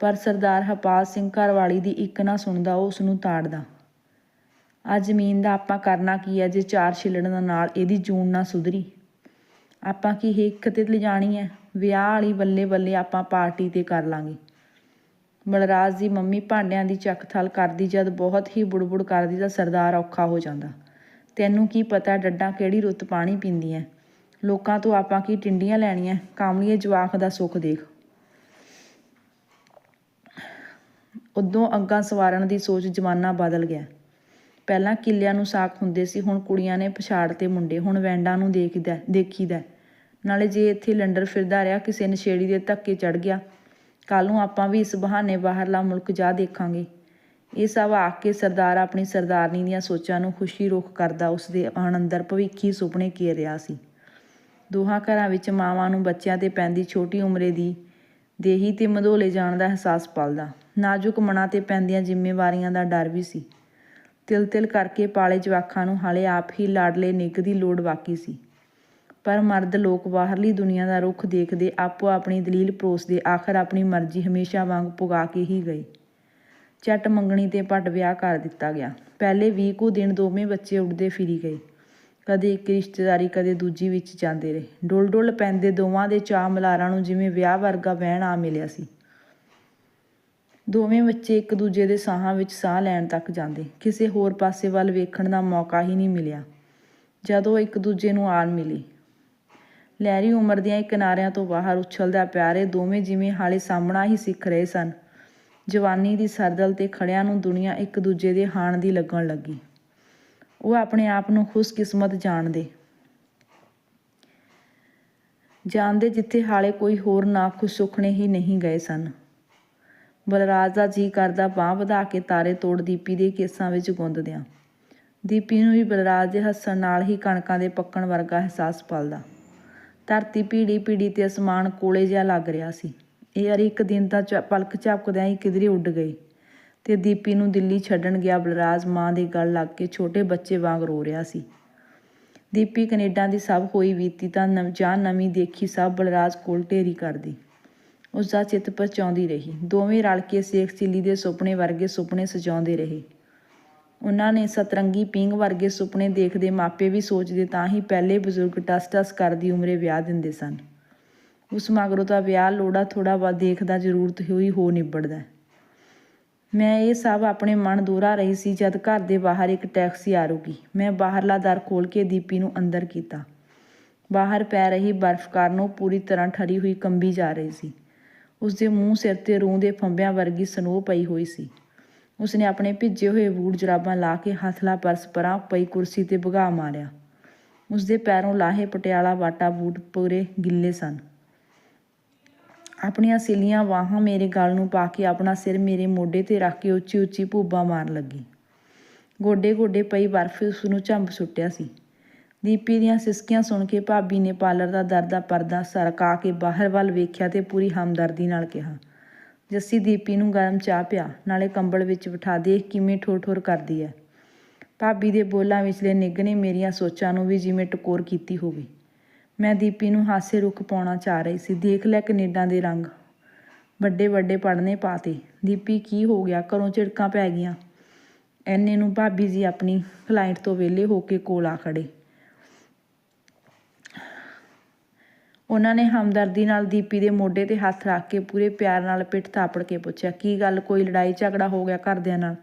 ਪਰ ਸਰਦਾਰ ਹਪਾਲ ਸਿੰਘ ਘਰਵਾਲੀ ਦੀ ਇੱਕ ਨਾ ਸੁਣਦਾ, ਉਹ ਉਸ ਨੂੰ ਤਾੜਦਾ। ਆ ਜ਼ਮੀਨ ਦਾ ਆਪਾਂ ਕਰਨਾ ਕੀ ਹੈ ਜੇ ਚਾਰ ਛਿੱਲੜਾਂ ਨਾਲ ਇਹਦੀ ਜੂਨ ਨਾ ਸੁਧਰੀ? ਆਪਾਂ ਕੀ ਹਿੱਕ ਤੇ ਲਿਜਾਣੀ ਹੈ? ਵਿਆਹ ਵਾਲੀ ਬੱਲੇ ਬੱਲੇ ਆਪਾਂ ਪਾਰਟੀ ਤੇ ਕਰ ਲਾਂਗੇ। ਬਲਰਾਜ ਦੀ ਮੰਮੀ ਭਾਂਡਿਆਂ ਦੀ ਚੱਕ ਥਲ ਕਰਦੀ ਜਦ ਬਹੁਤ ਹੀ ਬੁੜਬੁੜ ਕਰਦੀ ਤਾਂ ਸਰਦਾਰ ਔਖਾ ਹੋ ਜਾਂਦਾ। ਤੈਨੂੰ ਕੀ ਪਤਾ ਡੱਡਾ ਕਿਹੜੀ ਰੁੱਤ ਪਾਣੀ ਪੀਂਦੀਆਂ। ਲੋਕਾਂ ਤੋਂ ਆਪਾਂ ਕੀ ਟਿੰਡੀਆਂ ਲੈਣੀਆਂ। ਕਾਮਲੀਏ ਜਵਾਕ ਦਾ ਸੁੱਖ ਦੇਖ। ਉਦੋਂ ਅੱਗਾ ਸਵਾਰਨ ਦੀ ਸੋਚ ਜ਼ਮਾਨਾ ਬਦਲ ਗਿਆ। ਪਹਿਲਾਂ ਕਿੱਲਿਆਂ ਨੂੰ ਸਾਖ ਹੁੰਦੇ ਸੀ, ਹੁਣ ਕੁੜੀਆਂ ਨੇ ਪਛਾੜ ਤੇ ਮੁੰਡੇ, ਹੁਣ ਵੈਂਡਾਂ ਨੂੰ ਦੇਖਦਾ ਦੇਖੀਦਾ। ਨਾਲੇ ਜੇ ਇੱਥੇ ਲੰਡਰ ਫਿਰਦਾ ਰਿਹਾ, ਕਿਸੇ ਨਸ਼ੇੜੀ ਦੇ ਧੱਕੇ ਚੜ ਗਿਆ ਕੱਲ ਨੂੰ ਆਪਾਂ ਵੀ ਇਸ ਬਹਾਨੇ ਬਾਹਰਲਾ ਮੁਲਕ ਜਾ ਦੇਖਾਂਗੇ। ਇਹ ਸਭ ਆਖ ਕੇ ਸਰਦਾਰ ਆਪਣੀ ਸਰਦਾਰਨੀ ਦੀਆਂ ਸੋਚਾਂ ਨੂੰ ਖੁਸ਼ੀ ਰੁਖ ਕਰਦਾ ਉਸ ਦੇ ਅੰਦਰ ਭਵਿੱਖੀ ਸੁਪਨੇ ਘੇਰ ਰਿਹਾ ਸੀ। ਦੋਹਾਂ ਘਰਾਂ ਵਿੱਚ ਮਾਵਾਂ ਨੂੰ ਬੱਚਿਆਂ ਤੇ ਪੈਂਦੀ ਛੋਟੀ ਉਮਰੇ ਦੀ ਦੇਹੀ ਤੇ ਮਧੋਲੇ ਜਾਣ ਦਾ ਅਹਿਸਾਸ ਪਲਦਾ। ਨਾਜ਼ੁਕ ਮਨਾਂ ਤੇ ਪੈਂਦੀਆਂ ਜ਼ਿੰਮੇਵਾਰੀਆਂ ਦਾ ਡਰ ਵੀ ਸੀ। ਤਿਲ ਤਿਲ ਕਰਕੇ ਪਾਲੇ ਜਵਾਕਾਂ ਨੂੰ ਹਾਲੇ ਆਪ ਹੀ ਲਾਡਲੇ ਨਿੱਘ ਦੀ ਲੋੜ ਬਾਕੀ ਸੀ। ਪਰ ਮਰਦ ਲੋਕ ਬਾਹਰਲੀ ਦੁਨੀਆ ਦਾ ਰੁਖ ਦੇਖਦੇ ਆਪੋ ਆਪਣੀ ਦਲੀਲ ਪਰੋਸਦੇ ਆਖਰ ਆਪਣੀ ਮਰਜ਼ੀ ਹਮੇਸ਼ਾ ਵਾਂਗ ਪੁਗਾ ਕੇ ਹੀ ਗਏ ਚੱਟ ਮੰਗਣੀ ਤੇ ਪਟ ਵਿਆਹ ਕਰ ਦਿੱਤਾ ਗਿਆ। ਪਹਿਲੇ 20 ਕੁ ਦਿਨ ਦੋਵੇਂ ਬੱਚੇ ਉੱਡਦੇ ਫਿਰੀ ਗਏ। ਕਦੇ ਇੱਕ ਰਿਸ਼ਤੇਦਾਰੀ, ਕਦੇ ਦੂਜੀ ਵਿੱਚ ਜਾਂਦੇ ਰਹੇ। ਡੁੱਲ ਡੁੱਲ ਪੈਂਦੇ ਦੋਵਾਂ ਦੇ ਚਾਅ ਮਲਾਰਾਂ ਨੂੰ ਜਿਵੇਂ ਵਿਆਹ ਵਰਗਾ ਵਹਿਣ ਆ ਮਿਲਿਆ ਸੀ। ਦੋਵੇਂ ਬੱਚੇ ਇੱਕ ਦੂਜੇ ਦੇ ਸਾਹਾਂ ਵਿੱਚ ਸਾਹ ਲੈਣ ਤੱਕ ਜਾਂਦੇ। ਕਿਸੇ ਹੋਰ ਪਾਸੇ ਵੱਲ ਵੇਖਣ ਦਾ ਮੌਕਾ ਹੀ ਨਹੀਂ ਮਿਲਿਆ। ਜਦੋਂ ਇੱਕ ਦੂਜੇ ਨੂੰ ਆਣ ਮਿਲੀ ਲਹਿਰੀ ਉਮਰ ਦੀਆਂ ਹੀ ਕਿਨਾਰਿਆਂ ਤੋਂ ਬਾਹਰ ਉਛਲਦਾ ਪਿਆਰੇ ਦੋਵੇਂ ਜਿਵੇਂ ਹਾਲੇ ਸਾਹਮਣਾ ਹੀ ਸਿੱਖ ਰਹੇ ਸਨ। ਜਵਾਨੀ ਦੀ ਸਰਦਲ ਤੇ ਖੜਿਆਂ ਨੂੰ ਦੁਨੀਆ ਇੱਕ ਦੂਜੇ ਦੇ ਹਾਣ ਦੀ ਲੱਗਣ ਲੱਗੀ। ਉਹ ਆਪਣੇ ਆਪ ਨੂੰ ਖੁਸ਼ਕਿਸਮਤ ਜਾਣਦੇ। ਜਾਣਦੇ ਜਿੱਥੇ ਹਾਲੇ ਕੋਈ ਹੋਰ ਨਾ ਖੁਸ਼ ਸੁਖਣੇ ਹੀ ਨਹੀਂ ਗਏ ਸਨ। ਬਲਰਾਜ ਦਾ ਜੀ ਕਰਦਾ ਬਾਹ ਵਧਾ ਕੇ ਤਾਰੇ ਤੋੜ ਦੀਪੀ ਦੇ ਕੇਸਾਂ ਵਿੱਚ ਗੁੰਦਦਿਆਂ। ਦੀਪੀ ਨੂੰ ਵੀ ਬਲਰਾਜ ਦੇ ਹੱਸਣ ਨਾਲ ਹੀ ਕਣਕਾਂ ਦੇ ਪੱਕਣ ਵਰਗਾ ਅਹਿਸਾਸ ਪਲਦਾ। ਧਰਤੀ ਪੀੜੀ ਪੀੜੀ ਤੇ ਅਸਮਾਨ ਕੋਲੇ ਜਿਹਾ ਲੱਗ ਰਿਹਾ ਸੀ। ਇਹ ਯਾਰ ਇੱਕ ਦਿਨ ਤਾਂ ਝ- ਪਲਕ ਝਪਕਦਿਆਂ ਹੀ ਕਿਧਰੇ ਉੱਡ ਗਏ ਤੇ ਦੀਪੀ ਨੂੰ ਦਿੱਲੀ ਛੱਡਣ ਗਿਆ ਬਲਰਾਜ ਮਾਂ ਦੇ ਗਲ ਲੱਗ ਕੇ ਛੋਟੇ ਬੱਚੇ ਵਾਂਗ ਰੋ ਰਿਹਾ ਸੀ। ਦੀਪੀ ਕੈਨੇਡਾ ਦੀ ਸਭ ਹੋਈ ਬੀਤੀ ਤਾਂ ਨਵ, ਜਾਂ ਨਵੀਂ ਦੇਖੀ ਸਭ ਬਲਰਾਜ ਕੋਲ ਢੇਰੀ ਕਰਦੀ। ਉਸ ਦਾ ਚਿੱਤ ਪਰਚਾਉਂਦੀ ਰਹੀ। ਦੋਵੇਂ ਰਲ ਕੇ ਸੇਖ ਚਿੱਲੀ ਦੇ ਸੁਪਨੇ ਵਰਗੇ ਸੁਪਨੇ ਸਜਾਉਂਦੇ ਰਹੇ। ਉਹਨਾਂ ਨੇ ਸਤਰੰਗੀ ਪਿੰਗ ਵਰਗੇ ਸੁਪਨੇ ਦੇਖਦੇ ਮਾਪੇ ਵੀ ਸੋਚਦੇ ਤਾਂ ਹੀ ਪਹਿਲੇ ਬਜ਼ੁਰਗ ਟਸ ਟਸ ਕਰਦੀ ਉਮਰੇ ਵਿਆਹ ਦਿੰਦੇ ਸਨ। ਉਸ ਮਗਰੋਂ ਤਾਂ ਵਿਆਹ ਲੋੜਾ ਥੋੜਾ ਬਹੁਤ ਦੇਖਦਾ ਜ਼ਰੂਰਤ ਹੋਈ ਹੋ ਨਿਬੜਦਾ। ਮੈਂ ਇਹ ਸਭ ਆਪਣੇ ਮਨ ਦੋਹਰਾ ਰਹੀ ਸੀ ਜਦ ਘਰ ਦੇ ਬਾਹਰ ਇੱਕ ਟੈਕਸੀ ਆ ਰੁਕੀ। ਮੈਂ ਬਾਹਰਲਾ ਦਰ ਖੋਲ ਕੇ ਦੀਪੀ ਨੂੰ ਅੰਦਰ ਕੀਤਾ। ਬਾਹਰ ਪੈ ਰਹੀ ਬਰਫ਼ ਕਾਰਨ ਉਹ ਪੂਰੀ ਤਰ੍ਹਾਂ ਠਰੀ ਹੋਈ ਕੰਬੀ ਜਾ ਰਹੀ ਸੀ। ਉਸਦੇ ਮੂੰਹ ਸਿਰ ਤੇ ਰੂੰ ਦੇ ਫੰਬਿਆਂ ਵਰਗੀ ਸਨੋ ਪਈ ਹੋਈ ਸੀ। ਉਸਨੇ ਆਪਣੇ ਭਿੱਜੇ ਹੋਏ ਬੂਟ ਜਰਾਬਾਂ ਲਾ ਕੇ ਹੱਥਲਾ ਪਰਸ ਪਰਾਂ ਪਈ ਕੁਰਸੀ ਤੇ ਭਗਾ ਮਾਰਿਆ। ਉਸਦੇ ਪੈਰੋਂ ਲਾਹੇ ਪਟਿਆਲਾ ਵਾਟਾ ਬੂਟ ਪੂਰੇ ਗਿੱਲੇ ਸਨ। ਆਪਣੀਆਂ ਸਿੱਲੀਆਂ ਬਾਹਾਂ ਮੇਰੇ ਗਲ ਨੂੰ ਪਾ ਕੇ ਆਪਣਾ ਸਿਰ ਮੇਰੇ ਮੋਢੇ ਤੇ ਰੱਖ ਕੇ ਉੱਚੀ ਉੱਚੀ ਭੂਬਾ ਮਾਰਨ ਲੱਗੀ। ਗੋਡੇ ਗੋਡੇ ਪਈ ਬਰਫ਼ ਉਸ ਨੂੰ ਝੰਬ ਸੁੱਟਿਆ ਸੀ। ਦੀਪੀ ਦੀਆਂ ਸਿਸਕੀਆਂ ਸੁਣ ਕੇ ਭਾਬੀ ਨੇ ਪਾਰਲਰ ਦਾ ਦਰ ਦਾ ਪਰਦਾ ਸਰਕਾ ਕੇ ਬਾਹਰ ਵੱਲ ਵੇਖਿਆ ਤੇ ਪੂਰੀ ਹਮਦਰਦੀ ਨਾਲ ਕਿਹਾ ਜੱਸੀ ਦੀਪੀ ਨੂੰ ਗਰਮ ਚਾਹ ਪਿਆ, ਨਾਲੇ ਕੰਬਲ ਵਿੱਚ ਬਿਠਾ ਦੇਖ ਕਿਵੇਂ ਠੋਰ ਠੋਰ ਕਰਦੀ ਹੈ ਭਾਬੀ ਦੇ ਬੋਲਾਂ ਵਿਚਲੇ ਨਿੱਘ ਨੇ ਮੇਰੀਆਂ ਸੋਚਾਂ ਨੂੰ ਵੀ ਜਿਵੇਂ ਟਕੋਰ ਕੀਤੀ ਹੋਵੇ। ਮੈਂ ਦੀਪੀ ਨੂੰ ਹਾਸੇ ਰੁੱਖ ਪਾਉਣਾ ਚਾਹ ਰਹੀ ਸੀ, ਦੇਖ ਲੈ ਕੈਨੇਡਾ ਦੇ ਰੰਗ। ਵੱਡੇ ਵੱਡੇ ਪੜਨੇ ਪਾਤੇ ਦੀਪੀ ਕੀ ਹੋ ਗਿਆ, ਘਰੋਂ ਝਿੜਕਾਂ ਪੈ ਗਈਆਂ। ਐਨੇ ਨੂੰ ਭਾਬੀ ਜੀ ਆਪਣੀ ਕਲਾਇੰਟ ਤੋਂ ਵਿਹਲੇ ਹੋ ਕੇ ਕੋਲ ਆ ਖੜੇ। ਉਹਨਾਂ ਨੇ ਹਮਦਰਦੀ ਨਾਲ ਦੀਪੀ ਦੇ ਮੋਢੇ ਤੇ ਹੱਥ ਰੱਖ ਕੇ ਪੂਰੇ ਪਿਆਰ ਨਾਲ ਪਿੱਠ ਥਾਪੜ ਕੇ ਪੁੱਛਿਆ, ਕੀ ਗੱਲ? ਕੋਈ ਲੜਾਈ ਝਗੜਾ ਹੋ ਗਿਆ ਘਰਦਿਆਂ ਨਾਲ?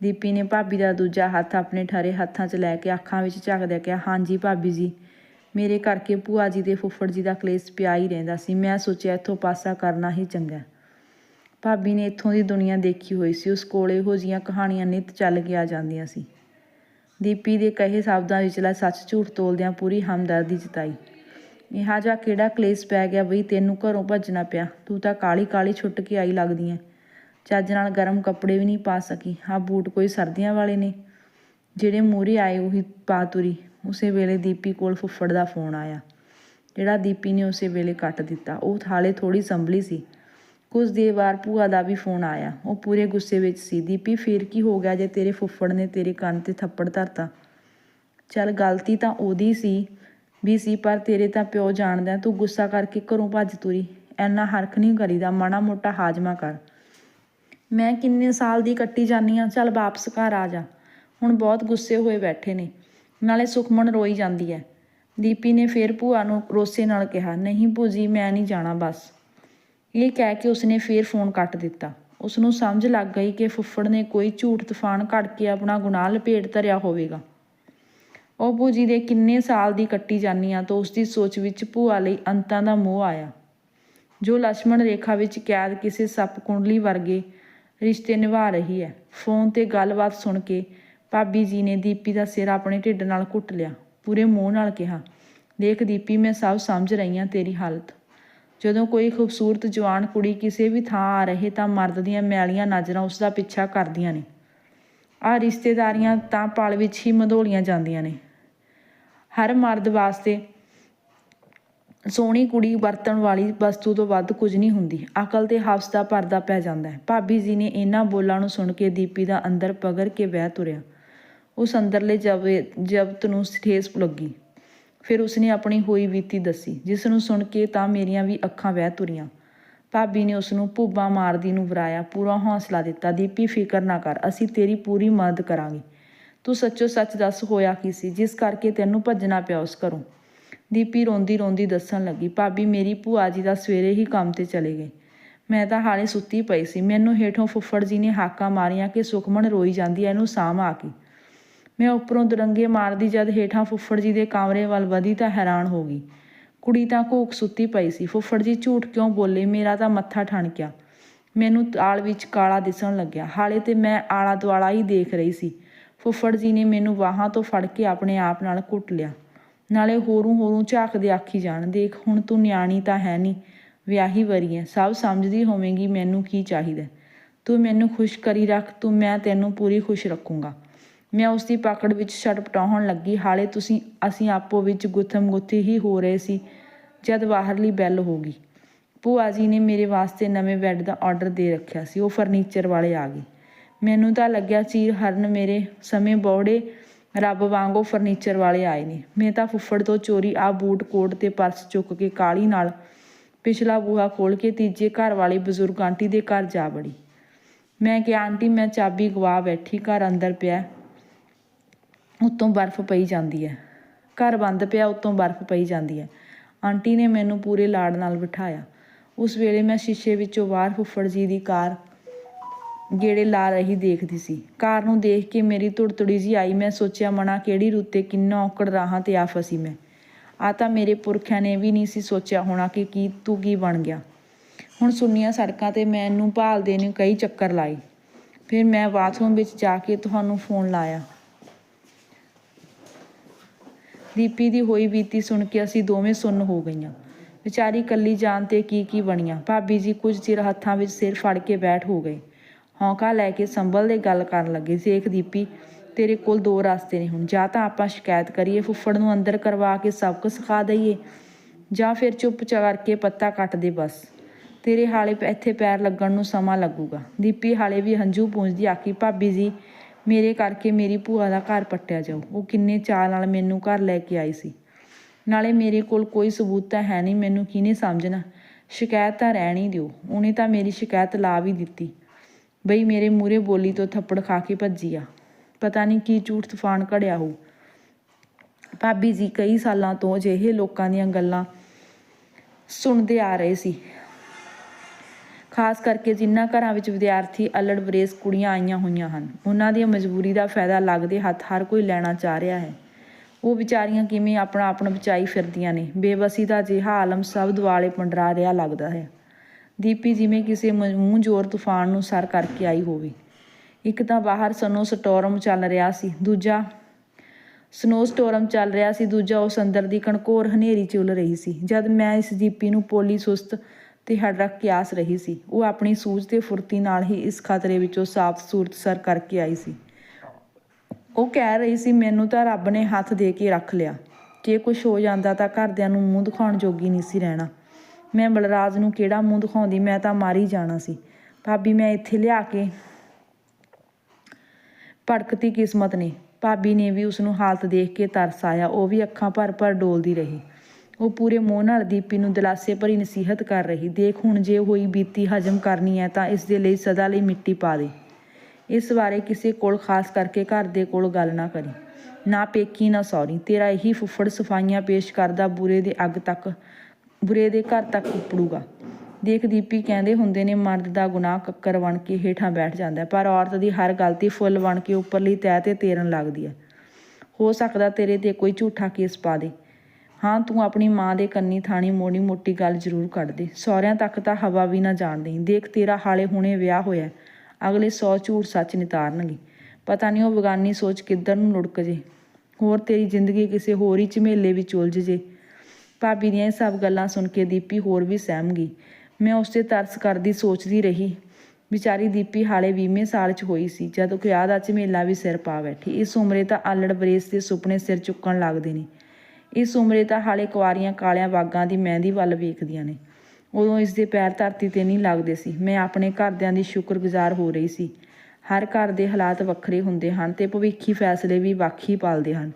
ਦੀਪੀ ਨੇ ਭਾਬੀ ਦਾ ਦੂਜਾ ਹੱਥ ਆਪਣੇ ਠਾਰੇ ਹੱਥਾਂ 'ਚ ਲੈ ਕੇ ਅੱਖਾਂ ਵਿੱਚ ਝੱਕਦਿਆਂ ਕਿਹਾ, ਹਾਂਜੀ ਭਾਬੀ ਜੀ, ਮੇਰੇ ਕਰਕੇ ਭੂਆ ਜੀ ਦੇ ਫੁੱਫੜ ਜੀ ਦਾ ਕਲੇਸ਼ ਪਿਆ ਹੀ ਰਹਿੰਦਾ ਸੀ। ਮੈਂ ਸੋਚਿਆ, ਇੱਥੋਂ ਪਾਸਾ ਕਰਨਾ ਹੀ ਚੰਗਾ ਭਾਬੀ ਨੇ ਇੱਥੋਂ ਦੀ ਦੁਨੀਆ ਦੇਖੀ ਹੋਈ ਸੀ। ਉਸ ਕੋਲ ਇਹੋ ਜੀਆਂ ਕਹਾਣੀਆਂ ਨਿਤ ਚੱਲ ਕੇ ਆ ਜਾਂਦੀਆਂ ਸੀ। ਦੀਪੀ ਦੇ ਕਹੇ ਸ਼ਬਦਾਂ ਵਿਚਲਾ ਸੱਚ ਝੂਠ ਤੋਲਦਿਆਂ ਪੂਰੀ ਹਮਦਰਦੀ ਜਤਾਈ। ਇਹਾ ਜਿਹਾ ਕਿਹੜਾ ਕਲੇਸ਼ ਪੈ ਗਿਆ ਬਈ ਤੈਨੂੰ ਘਰੋਂ ਭੱਜਣਾ ਪਿਆ। ਤੂੰ ਤਾਂ ਕਾਲੀ ਕਾਲੀ ਛੁੱਟ ਕੇ ਆਈ ਲੱਗਦੀ ਐ। ਚੱਜ ਨਾਲ ਗਰਮ ਕੱਪੜੇ ਵੀ ਨਹੀਂ ਪਾ ਸਕੀ। ਆਹ ਬੂਟ ਕੋਈ ਸਰਦੀਆਂ ਵਾਲੇ ਨੇ। ਜਿਹੜੇ ਮੂਹਰੇ ਆਏ ਉਹੀ ਪਾ ਤੁਰੀ। ਉਸੇ ਵੇਲੇ ਦੀਪੀ ਕੋਲ ਫੁੱਫੜ ਦਾ ਫੋਨ ਆਇਆ। ਜਿਹੜਾ ਦੀਪੀ ਨੇ ਉਸੇ ਵੇਲੇ ਕੱਟ ਦਿੱਤਾ। ਉਹ ਥਾਲੇ ਥੋੜੀ ਸੰਭਲੀ ਸੀ। ਕੁਝ ਦੇਰ ਬਾਅਦ ਭੂਆ ਦਾ ਵੀ ਫੋਨ ਆਇਆ। ਉਹ ਪੂਰੇ ਗੁੱਸੇ ਵਿੱਚ ਸੀ। ਦੀਪੀ, ਫੇਰ ਕੀ ਹੋ ਗਿਆ ਜੇ ਤੇਰੇ ਫੁੱਫੜ ਨੇ ਤੇਰੇ ਕੰਨ ਤੇ ਥੱਪੜ ਧਰਤਾ? ਚੱਲ ਗਲਤੀ ਤਾਂ ਉਹਦੀ ਸੀ। ਵੀ ਸੀ, ਪਰ ਤੇਰੇ ਤਾਂ ਪਿਓ ਜਾਣਦਾ ਤੂੰ ਗੁੱਸਾ ਕਰਕੇ ਘਰੋਂ ਭੱਜ ਤੁਰੀ। ਐਨਾ ਹਰਖ ਨਹੀਂ ਕਰੀਦਾ, ਮਾੜਾ ਮੋਟਾ ਹਾਜਮਾ ਕਰ। ਮੈਂ ਕਿੰਨੇ ਸਾਲ ਦੀ ਕੱਟੀ ਜਾਨੀ ਆ ਚੱਲ ਵਾਪਸ ਘਰ ਆ ਜਾ। ਹੁਣ ਬਹੁਤ ਗੁੱਸੇ ਹੋਏ ਬੈਠੇ ਨੇ। ਨਾਲੇ ਸੁਖਮਨ ਰੋਈ ਜਾਂਦੀ ਹੈ। ਦੀਪੀ ਨੇ ਫੇਰ ਭੂਆ ਨੂੰ ਰੋਸੇ ਨਾਲ ਕਿਹਾ, ਨਹੀਂ ਭੂਜੀ, ਮੈਂ ਨਹੀਂ ਜਾਣਾ, ਬਸ। ਇਹ ਕਹਿ ਕੇ ਉਸਨੇ ਫੇਰ ਫੋਨ ਕੱਟ ਦਿੱਤਾ। ਉਸ ਨੂੰ ਸਮਝ ਲੱਗ ਗਈ ਕਿ ਫੁੱਫੜ ਨੇ ਕੋਈ ਝੂਠ ਤੂਫਾਨ ਕੱਢ ਕੇ ਆਪਣਾ ਗੁਨਾਹ ਲਪੇਟ ਧਰਿਆ ਹੋਵੇਗਾ। ਉਹ ਭੂਜੀ ਦੇ ਕਿੰਨੇ ਸਾਲ ਦੀ ਕੱਟੀ ਜਾਨੀ ਆ ਤਾਂ ਉਸ ਦੀ ਸੋਚ ਵਿੱਚ ਭੂਆ ਲਈ ਅੰਤਾਂ ਦਾ ਮੋਹ ਆਇਆ। ਜੋ ਲక్ష్మణ ਰੇਖਾ ਵਿੱਚ ਕੈਦ ਕਿਸੇ ਸੱਪ ਕੁੰਡਲੀ ਵਰਗੇ ਰਿਸ਼ਤੇ ਨਿਭਾ ਰਹੀ ਹੈ। ਫੋਨ ਤੇ ਗੱਲਬਾਤ ਸੁਣ ਕੇ ਭਾਬੀ ਜੀ ਨੇ ਦੀਪੀ ਦਾ ਸਿਰ ਆਪਣੇ ਢਿੱਡ ਨਾਲ ਘੁੱਟ ਲਿਆ। ਪੂਰੇ ਮੂੰਹ ਨਾਲ ਕਿਹਾ, ਦੇਖ ਦੀਪੀ, ਮੈਂ ਸਭ ਸਮਝ ਰਹੀ ਹਾਂ ਤੇਰੀ ਹਾਲਤ। ਜਦੋਂ ਕੋਈ ਖੂਬਸੂਰਤ ਜਵਾਨ ਕੁੜੀ ਕਿਸੇ ਵੀ ਥਾਂ ਆ ਰਹੇ ਤਾਂ ਮਰਦ ਦੀਆਂ ਮੈਲੀਆਂ ਨਜ਼ਰਾਂ ਉਸ ਦਾ ਪਿੱਛਾ ਕਰਦੀਆਂ ਨੇ। ਆ ਰਿਸ਼ਤੇਦਾਰੀਆਂ ਤਾਂ ਪਲ ਵਿੱਚ ਹੀ ਮਧੋਲੀਆਂ ਜਾਂਦੀਆਂ ਨੇ। ਹਰ ਮਰਦ ਵਾਸਤੇ ਸੋਹਣੀ ਕੁੜੀ ਵਰਤਣ ਵਾਲੀ ਵਸਤੂ ਤੋਂ ਵੱਧ ਕੁਝ ਨਹੀਂ ਹੁੰਦੀ। ਅਕਲ ਤੇ ਹਵਸ ਦਾ ਪਰਦਾ ਪੈ ਜਾਂਦਾ ਹੈ। ਭਾਬੀ ਜੀ ਨੇ ਇਹਨਾਂ ਬੋਲਾਂ ਨੂੰ ਸੁਣ ਕੇ ਦੀਪੀ ਦਾ ਅੰਦਰ ਪਗਰ ਕੇ ਵਹਿ ਤੁਰਿਆ। ਉਸ ਅੰਦਰਲੇ ਜਬੇ ਜਬਤ ਨੂੰ ਠੇਸ ਲੱਗੀ। ਫਿਰ ਉਸਨੇ ਆਪਣੀ ਹੋਈ ਬੀਤੀ ਦੱਸੀ, ਜਿਸ ਨੂੰ ਸੁਣ ਕੇ ਤਾਂ ਮੇਰੀਆਂ ਵੀ ਅੱਖਾਂ ਵਹਿ ਤੁਰੀਆਂ। ਭਾਬੀ ਨੇ ਉਸ ਨੂੰ ਭੁੱਬਾ ਮਾਰਦੀ ਨੂੰ ਵਰਾਇਆ। ਪੂਰਾ ਹੌਸਲਾ ਦਿੱਤਾ, ਦੀਪੀ, ਫਿਕਰ ਨਾ ਕਰ, ਅਸੀਂ ਤੇਰੀ ਪੂਰੀ ਮਦਦ ਕਰਾਂਗੇ। ਤੂੰ ਸੱਚੋ ਸੱਚ ਦੱਸ ਹੋਇਆ ਕੀ ਸੀ? ਜਿਸ ਕਰਕੇ ਤੈਨੂੰ ਭੱਜਣਾ ਪਿਆ ਉਸ ਘਰੋਂ। ਦੀਪੀ ਰੋਂਦੀ ਰੋਂਦੀ ਦੱਸਣ ਲੱਗੀ, ਭਾਬੀ, ਮੇਰੀ ਭੂਆ ਜੀ ਦਾ ਸਵੇਰੇ ਹੀ ਕੰਮ ਤੇ ਚਲੇ ਗਏ। ਮੈਂ ਤਾਂ ਹਾਲੇ ਸੁੱਤੀ ਪਈ ਸੀ। ਮੈਨੂੰ ਹੇਠੋਂ ਫੁੱਫੜ ਜੀ ਨੇ ਹਾਕਾਂ ਮਾਰੀਆਂ ਕਿ ਸੁਖਮਣ ਰੋਈ ਜਾਂਦੀ ਐ ਇਹਨੂੰ ਸਾਂਭ ਆ ਕੇ। ਮੈਂ ਉੱਪਰੋਂ ਦਰੰਗੇ ਮਾਰਦੀ ਜਦ ਹੇਠਾਂ ਫੁੱਫੜ ਜੀ ਦੇ ਕਮਰੇ ਵੱਲ ਵਧੀ ਤਾਂ ਹੈਰਾਨ ਹੋ ਗਈ। ਕੁੜੀ ਤਾਂ ਘੋਕ ਸੁੱਤੀ ਪਈ ਸੀ। ਫੁੱਫੜ ਜੀ ਝੂਠ ਕਿਉਂ ਬੋਲੇ? ਮੇਰਾ ਤਾਂ ਮੱਥਾ ਠਣਕਿਆ ਮੈਨੂੰ ਆਲ ਵਿੱਚ ਕਾਲਾ ਦਿਸਣ ਲੱਗਿਆ। ਹਾਲੇ ਤੇ ਮੈਂ ਆਲਾ ਦੁਆਲਾ ਹੀ ਦੇਖ ਰਹੀ ਸੀ। ਫੁੱਫੜ ਜੀ ਨੇ ਮੈਨੂੰ ਵਾਹਾਂ ਤੋਂ ਫੜ ਕੇ ਆਪਣੇ ਆਪ ਨਾਲ ਘੁੱਟ ਲਿਆ। ਨਾਲੇ ਹੋਰੂ ਹੋਰੂ ਝਾਕਦੇ ਆਖੀ ਜਾਣ, ਦੇਖ ਹੁਣ ਤੂੰ ਨਿਆਣੀ ਤਾਂ ਹੈ ਨਹੀਂ ਵਿਆਹੀ ਵਰੀ ਹੈ ਸਭ ਸਮਝਦੀ ਹੋਵੇਂਗੀ ਮੈਨੂੰ ਕੀ ਚਾਹੀਦਾ। ਤੂੰ ਮੈਨੂੰ ਖੁਸ਼ ਕਰੀ ਰੱਖ, ਤੂੰ, ਮੈਂ ਤੈਨੂੰ ਪੂਰੀ ਖੁਸ਼ ਰੱਖੂੰਗਾ। ਮੈਂ ਉਸ ਦੀ ਪਕੜ ਵਿੱਚ ਛਟਪਟਾਉਣ ਲੱਗੀ, ਹਾਲੇ ਤੁਸੀਂ, ਅਸੀਂ ਆਪੋ ਵਿੱਚ ਗੁੱਥਮ ਗੁੱਥੀ ਹੀ ਹੋ ਰਹੇ ਸੀ, ਜਦ ਬਾਹਰਲੀ ਬੈਲ ਹੋ ਗਈ। ਭੂਆ ਜੀ ਨੇ ਮੇਰੇ ਵਾਸਤੇ ਨਵੇਂ ਬੈੱਡ ਦਾ ਆਰਡਰ ਦੇ ਰੱਖਿਆ ਸੀ, ਉਹ ਫਰਨੀਚਰ ਵਾਲੇ ਆ ਗਏ। ਮੈਨੂੰ ਤਾਂ ਲੱਗਿਆ ਚੀਰ ਹਰਨ ਮੇਰੇ ਸਮੇਂ ਬੌੜੇ ਰੱਬ ਵਾਂਗੋ ਫਰਨੀਚਰ ਵਾਲੇ ਆਏ ਨੇ। ਮੈਂ ਤਾਂ ਫੁੱਫੜ ਤੋਂ ਚੋਰੀ ਆ ਬੂਟ ਕੋਟ ਤੇ ਪਰਸ ਚੁੱਕ ਕੇ ਕਾਲੀ ਨਾਲ ਪਿਛਲਾ ਬੂਹਾ ਖੋਲ ਕੇ ਤੀਜੇ ਘਰ ਵਾਲੀ ਬਜ਼ੁਰਗ ਆਂਟੀ ਦੇ ਘਰ ਜਾ ਬੜੀ ਮੈਂ ਕਿਹਾ, ਆਂਟੀ, ਮੈਂ ਚਾਬੀ ਗਵਾ ਬੈਠੀ, ਘਰ ਅੰਦਰ ਪਿਆ। ਉੱਤੋਂ ਬਰਫ਼ ਪਈ ਜਾਂਦੀ ਹੈ। ਘਰ ਬੰਦ ਪਿਆ, ਉੱਤੋਂ ਬਰਫ਼ ਪਈ ਜਾਂਦੀ ਹੈ। ਆਂਟੀ ਨੇ ਮੈਨੂੰ ਪੂਰੇ ਲਾੜ ਨਾਲ ਬਿਠਾਇਆ। ਉਸ ਵੇਲੇ ਮੈਂ ਸ਼ੀਸ਼ੇ ਵਿੱਚੋਂ ਬਾਹਰ ਫੁੱਫੜ ਜੀ ਦੀ ਕਾਰ ਗੇੜੇ ਲਾ ਰਹੀ ਦੇਖਦੀ ਸੀ। ਕਾਰ ਨੂੰ ਦੇਖ ਕੇ ਮੇਰੀ ਧੁੜਤੁੜੀ ਜੀ ਆਈ। ਮੈਂ ਸੋਚਿਆ, ਮਣਾ ਕਿਹੜੀ ਰੁੱਤੇ ਕਿੰਨਾ ਔਕੜ ਰਾਹਾਂ ਤੇ ਆ ਫਸੀ ਮੈਂ। ਆ ਤਾਂ ਮੇਰੇ ਪੁਰਖਿਆਂ ਨੇ ਵੀ ਨਹੀਂ ਸੀ ਸੋਚਿਆ ਹੋਣਾ ਕਿ ਕੀ, ਤੂੰ ਕੀ ਬਣ ਗਿਆ। ਹੁਣ ਸੁੰਨੀਆਂ ਸੜਕਾਂ ਤੇ ਮੈਨੂੰ ਭਾਲਦੇ ਨੇ ਕਈ ਚੱਕਰ ਲਾਏ। ਫਿਰ ਮੈਂ ਬਾਥਰੂਮ ਵਿੱਚ ਜਾ ਕੇ ਤੁਹਾਨੂੰ ਫੋਨ ਲਾਇਆ। ਦੀਪੀ ਦੀ ਹੋਈ ਬੀਤੀ ਸੁਣ ਕੇ ਅਸੀਂ ਦੋਵੇਂ ਸੁੰਨ ਹੋ ਗਈਆਂ। ਵਿਚਾਰੀ ਕੱਲੀ ਜਾਨ ਤੇ ਕੀ ਕੀ ਬਣੀਆਂ? ਭਾਬੀ ਜੀ ਕੁਝ ਚਿਰ ਹੱਥਾਂ ਵਿੱਚ ਸਿਰ ਫੜ ਕੇ ਬੈਠ ਹੋ ਗਏ। ਹੌਂਕਾ ਲੈ ਕੇ ਸੰਭਲ ਦੇ ਗੱਲ ਕਰਨ ਲੱਗੇ ਦੇਖ ਦੀਪੀ, ਤੇਰੇ ਕੋਲ ਦੋ ਰਸਤੇ ਨੇ ਹੁਣ, ਜਾਂ ਤਾਂ ਆਪਾਂ ਸ਼ਿਕਾਇਤ ਕਰੀਏ, ਫੁੱਫੜ ਨੂੰ ਅੰਦਰ ਕਰਵਾ ਕੇ ਸਬਕ ਸਿਖਾ ਦਈਏ, ਜਾਂ ਫਿਰ ਚੁੱਪ ਕਰਕੇ ਪੱਤਾ ਕੱਟ ਦੇ ਬਸ। ਤੇਰੇ ਹਾਲੇ ਇੱਥੇ ਪੈਰ ਲੱਗਣ ਨੂੰ ਸਮਾਂ ਲੱਗੂਗਾ। ਦੀਪੀ ਹਾਲੇ ਵੀ ਹੰਝੂ ਪੂੰਝਦੀ, ਆਖੀ, ਭਾਬੀ ਜੀ, ਮੇਰੇ ਕਰਕੇ ਮੇਰੀ ਭੂਆ ਦਾ ਘਰ ਪੱਟਿਆ ਜਾਊ ਉਹ ਕਿੰਨੇ ਚਾਅ ਨਾਲ ਮੈਨੂੰ ਘਰ ਲੈ ਕੇ ਆਈ ਸੀ। ਨਾਲੇ ਮੇਰੇ ਕੋਲ ਕੋਈ ਸਬੂਤ ਤਾਂ ਹੈ ਨਹੀਂ, ਮੈਨੂੰ ਕਿਹਨੇ ਸਮਝਣਾ? ਸ਼ਿਕਾਇਤ ਤਾਂ ਰਹਿਣ ਹੀ ਦਿਓ। ਉਹਨੇ ਤਾਂ ਮੇਰੀ ਸ਼ਿਕਾਇਤ ਲਾ ਵੀ ਦਿੱਤੀ। ਬਈ ਮੇਰੇ ਮੂਰੇ ਬੋਲੀ ਤੋਂ ਥੱਪੜ ਖਾ ਕੇ ਭੱਜੀ ਆ। ਪਤਾ ਨਹੀਂ ਕੀ ਝੂਠ ਤੂਫਾਨ ਘੜਿਆ ਹੋ ਭਾਬੀ ਜੀ ਕਈ ਸਾਲਾਂ ਤੋਂ ਅਜਿਹੇ ਲੋਕਾਂ ਦੀਆਂ ਗੱਲਾਂ ਸੁਣਦੇ ਆ ਰਹੇ ਸੀ। ਖਾਸ ਕਰਕੇ ਜਿਨ੍ਹਾਂ ਘਰਾਂ ਵਿੱਚ ਵਿਦਿਆਰਥੀ ਅਲੜ ਵਰੇਸ ਕੁੜੀਆਂ ਆਈਆਂ ਹੋਈਆਂ ਹਨ। ਉਹਨਾਂ ਦੀ ਮਜਬੂਰੀ ਦਾ ਫਾਇਦਾ ਲੱਗਦੇ ਹੱਥ ਹਰ ਕੋਈ ਲੈਣਾ ਚਾਹ ਰਿਹਾ ਹੈ। ਉਹ ਵਿਚਾਰੀਆਂ ਕਿਵੇਂ ਆਪਣਾ ਆਪਣਾ ਬਚਾਈ ਫਿਰਦੀਆਂ ਨੇ। ਬੇਬਸੀ ਦਾ ਅਜਿਹਾ ਆਲਮ ਸਭ ਦੁਆਲੇ ਪੰਡਰਾ ਰਿਹਾ ਲੱਗਦਾ ਹੈ। ਦੀਪੀ ਜਿਵੇਂ ਕਿਸੇ ਮੂੰਹ ਜ਼ੋਰ ਤੂਫਾਨ ਨੂੰ ਸਰ ਕਰਕੇ ਆਈ ਹੋਵੇ। ਇੱਕ ਤਾਂ ਬਾਹਰ ਸਨੋ ਸਟੋਰਮ ਚੱਲ ਰਿਹਾ ਸੀ, ਦੂਜਾ ਸਨੋ ਸਟੋਰਮ ਚੱਲ ਰਿਹਾ ਸੀ, ਦੂਜਾ ਉਸ ਅੰਦਰ ਦੀ ਕਣਕੋਰ ਹਨੇਰੀ ਚੁੱਲ ਰਹੀ ਸੀ। ਜਦ ਮੈਂ ਇਸ ਦੀਪੀ ਨੂੰ ਪੋਲੀ ਸੁਸਤ ਤੇ ਹੜ ਰੱਖ ਕੇ ਆਸ ਰਹੀ ਸੀ, ਉਹ ਆਪਣੀ ਸੂਝ ਤੇ ਫੁਰਤੀ ਨਾਲ ਹੀ ਇਸ ਖਤਰੇ ਵਿੱਚੋਂ ਸਾਫ਼ ਸੂਰਤ ਸਰ ਕਰਕੇ ਆਈ ਸੀ। ਉਹ ਕਹਿ ਰਹੀ ਸੀ, ਮੈਨੂੰ ਤਾਂ ਰੱਬ ਨੇ ਹੱਥ ਦੇ ਕੇ ਰੱਖ ਲਿਆ। ਜੇ ਕੁਝ ਹੋ ਜਾਂਦਾ ਤਾਂ ਘਰਦਿਆਂ ਨੂੰ ਮੂੰਹ ਦਿਖਾਉਣ ਜੋਗੀ ਨਹੀਂ ਸੀ ਰਹਿਣਾ। ਮੈਂ ਬਲਰਾਜ ਨੂੰ ਕਿਹੜਾ ਮੂੰਹ ਦਿਖਾਉਂਦੀ? ਮੈਂ ਤਾਂ ਮਾਰੀ ਜਾਣਾ ਸੀ। ਭਾਬੀ, ਮੈਂ ਇੱਥੇ ਲਿਆ ਕੇ ਭੜਕਤੀ ਕਿਸਮਤ ਨੇ। ਭਾਬੀ ਨੇ ਵੀ ਉਸ ਨੂੰ ਹਾਲਤ ਦੇਖ ਕੇ ਤਰਸ ਆਇਆ। ਉਹ ਵੀ ਅੱਖਾਂ ਭਰ ਭਰ ਡੋਲਦੀ ਰਹੀ। ਉਹ ਪੂਰੇ ਮੋਹ ਨਾਲ ਦੀਪੀ ਨੂੰ ਦਿਲਾਸੇ ਭਰੀ ਨਸੀਹਤ ਕਰ ਰਹੀ। ਦੇਖ, ਹੁਣ ਜੇ ਹੋਈ ਬੀਤੀ ਹਜਮ ਕਰਨੀ ਹੈ ਤਾਂ ਇਸ ਦੇ ਲਈ ਸਦਾ ਲਈ ਮਿੱਟੀ ਪਾ ਦੇ। ਇਸ ਬਾਰੇ ਕਿਸੇ ਕੋਲ ਖਾਸ ਕਰਕੇ ਘਰ ਦੇ ਕੋਲ ਗੱਲ ਨਾ ਕਰੀ। ਨਾ ਪੇਕੀ, ਨਾ ਸੌਰੀ। ਤੇਰਾ ਇਹੀ ਫੁੱਫੜ ਸਫਾਈਆਂ ਪੇਸ਼ ਕਰਦਾ ਬੁਰੇ ਦੇ ਅੱਗ ਤੱਕ ਬੁਰੇ ਦੇ ਘਰ ਤੱਕ ਉਪੜੂਗਾ। ਦੇਖ ਦੀਪੀ ਕਹਿੰਦੇ ਹੁੰਦੇ ਨੇ, ਮਰਦ ਦਾ ਗੁਨਾਹ ਕੱਕਰ ਬਣ ਕੇ ਹੇਠਾਂ ਬੈਠ ਜਾਂਦਾ ਪਰ ਔਰਤ ਦੀ ਹਰ ਗਲਤੀ ਫੁੱਲ ਬਣ ਕੇ ਉੱਪਰਲੀ ਤਹਿ ਤੇ ਤੇਰਨ ਲੱਗਦੀ ਹੈ। ਹੋ ਸਕਦਾ ਤੇਰੇ ਤੇ ਕੋਈ ਝੂਠਾ ਕੇਸ ਪਾ ਦੇ। ਹਾਂ, ਤੂੰ ਆਪਣੀ ਮਾਂ ਦੇ ਕੰਨੀ ਥਾਣੀ ਮੋੜੀ ਮੋਟੀ ਗੱਲ ਜ਼ਰੂਰ ਕੱਢ ਦੇ। ਸਹੁਰਿਆਂ ਤੱਕ ਤਾਂ ਹਵਾ ਵੀ ਨਾ ਜਾਣ ਦੇਈਂ। ਦੇਖ ਤੇਰਾ ਹਾਲੇ ਹੁਣੇ ਵਿਆਹ ਹੋਇਆ ਅਗਲੇ ਸੌ ਝੂਠ ਸੱਚ ਨਿਤਾਰਨਗੇ। ਪਤਾ ਨਹੀਂ ਉਹ ਬਗਾਨੀ ਸੋਚ ਕਿੱਧਰ ਨੂੰ ਲੁੜਕ ਜੇ। ਹੋਰ ਤੇਰੀ ਜ਼ਿੰਦਗੀ ਕਿਸੇ ਹੋਰ ਹੀ ਝਮੇਲੇ ਵਿੱਚ ਉਲਝ ਜੇ। ਭਾਬੀ ਦੀਆਂ ਇਹ ਸਭ ਗੱਲਾਂ ਸੁਣ ਕੇ ਦੀਪੀ ਹੋਰ ਵੀ ਸਹਿਮ ਗਈ। ਮੈਂ ਉਸ ਤੇ ਤਰਸ ਕਰਦੀ ਸੋਚਦੀ ਰਹੀ, ਵਿਚਾਰੀ ਦੀਪੀ ਹਾਲੇ 20ਵੇਂ ਸਾਲ 'ਚ ਹੋਈ ਸੀ, ਜਦੋਂ ਕਿ ਦਾ ਝਮੇਲਾ ਵੀ ਸਿਰ ਪਾ ਬੈਠੀ। ਇਸ ਉਮਰੇ ਤਾਂ ਆਲੜ ਬਰੇਸ ਦੇ ਸੁਪਨੇ ਸਿਰ ਚੁੱਕਣ ਲੱਗਦੇ ਨੇ। ਇਸ ਉਮਰੇ ਤਾਂ ਹਾਲੇ ਕੁਆਰੀਆਂ ਕਾਲਿਆਂ ਬਾਗਾਂ ਦੀ ਮਹਿੰਦੀ ਵੱਲ ਵੇਖਦੀਆਂ ਨੇ। ਉਦੋਂ ਇਸ ਦੇ ਪੈਰ ਧਰਤੀ ਤੇ ਨਹੀਂ ਲੱਗਦੇ ਸੀ। ਮੈਂ ਆਪਣੇ ਘਰਦਿਆਂ ਦੀ ਸ਼ੁਕਰਗੁਜ਼ਾਰ ਹੋ ਰਹੀ ਸੀ। ਹਰ ਘਰ ਦੇ ਹਾਲਾਤ ਵੱਖਰੇ ਹੁੰਦੇ ਹਨ ਤੇ ਭਵਿੱਖੀ ਫੈਸਲੇ ਵੀ ਵੱਖ ਹੀ ਪਾਲਦੇ ਹਨ।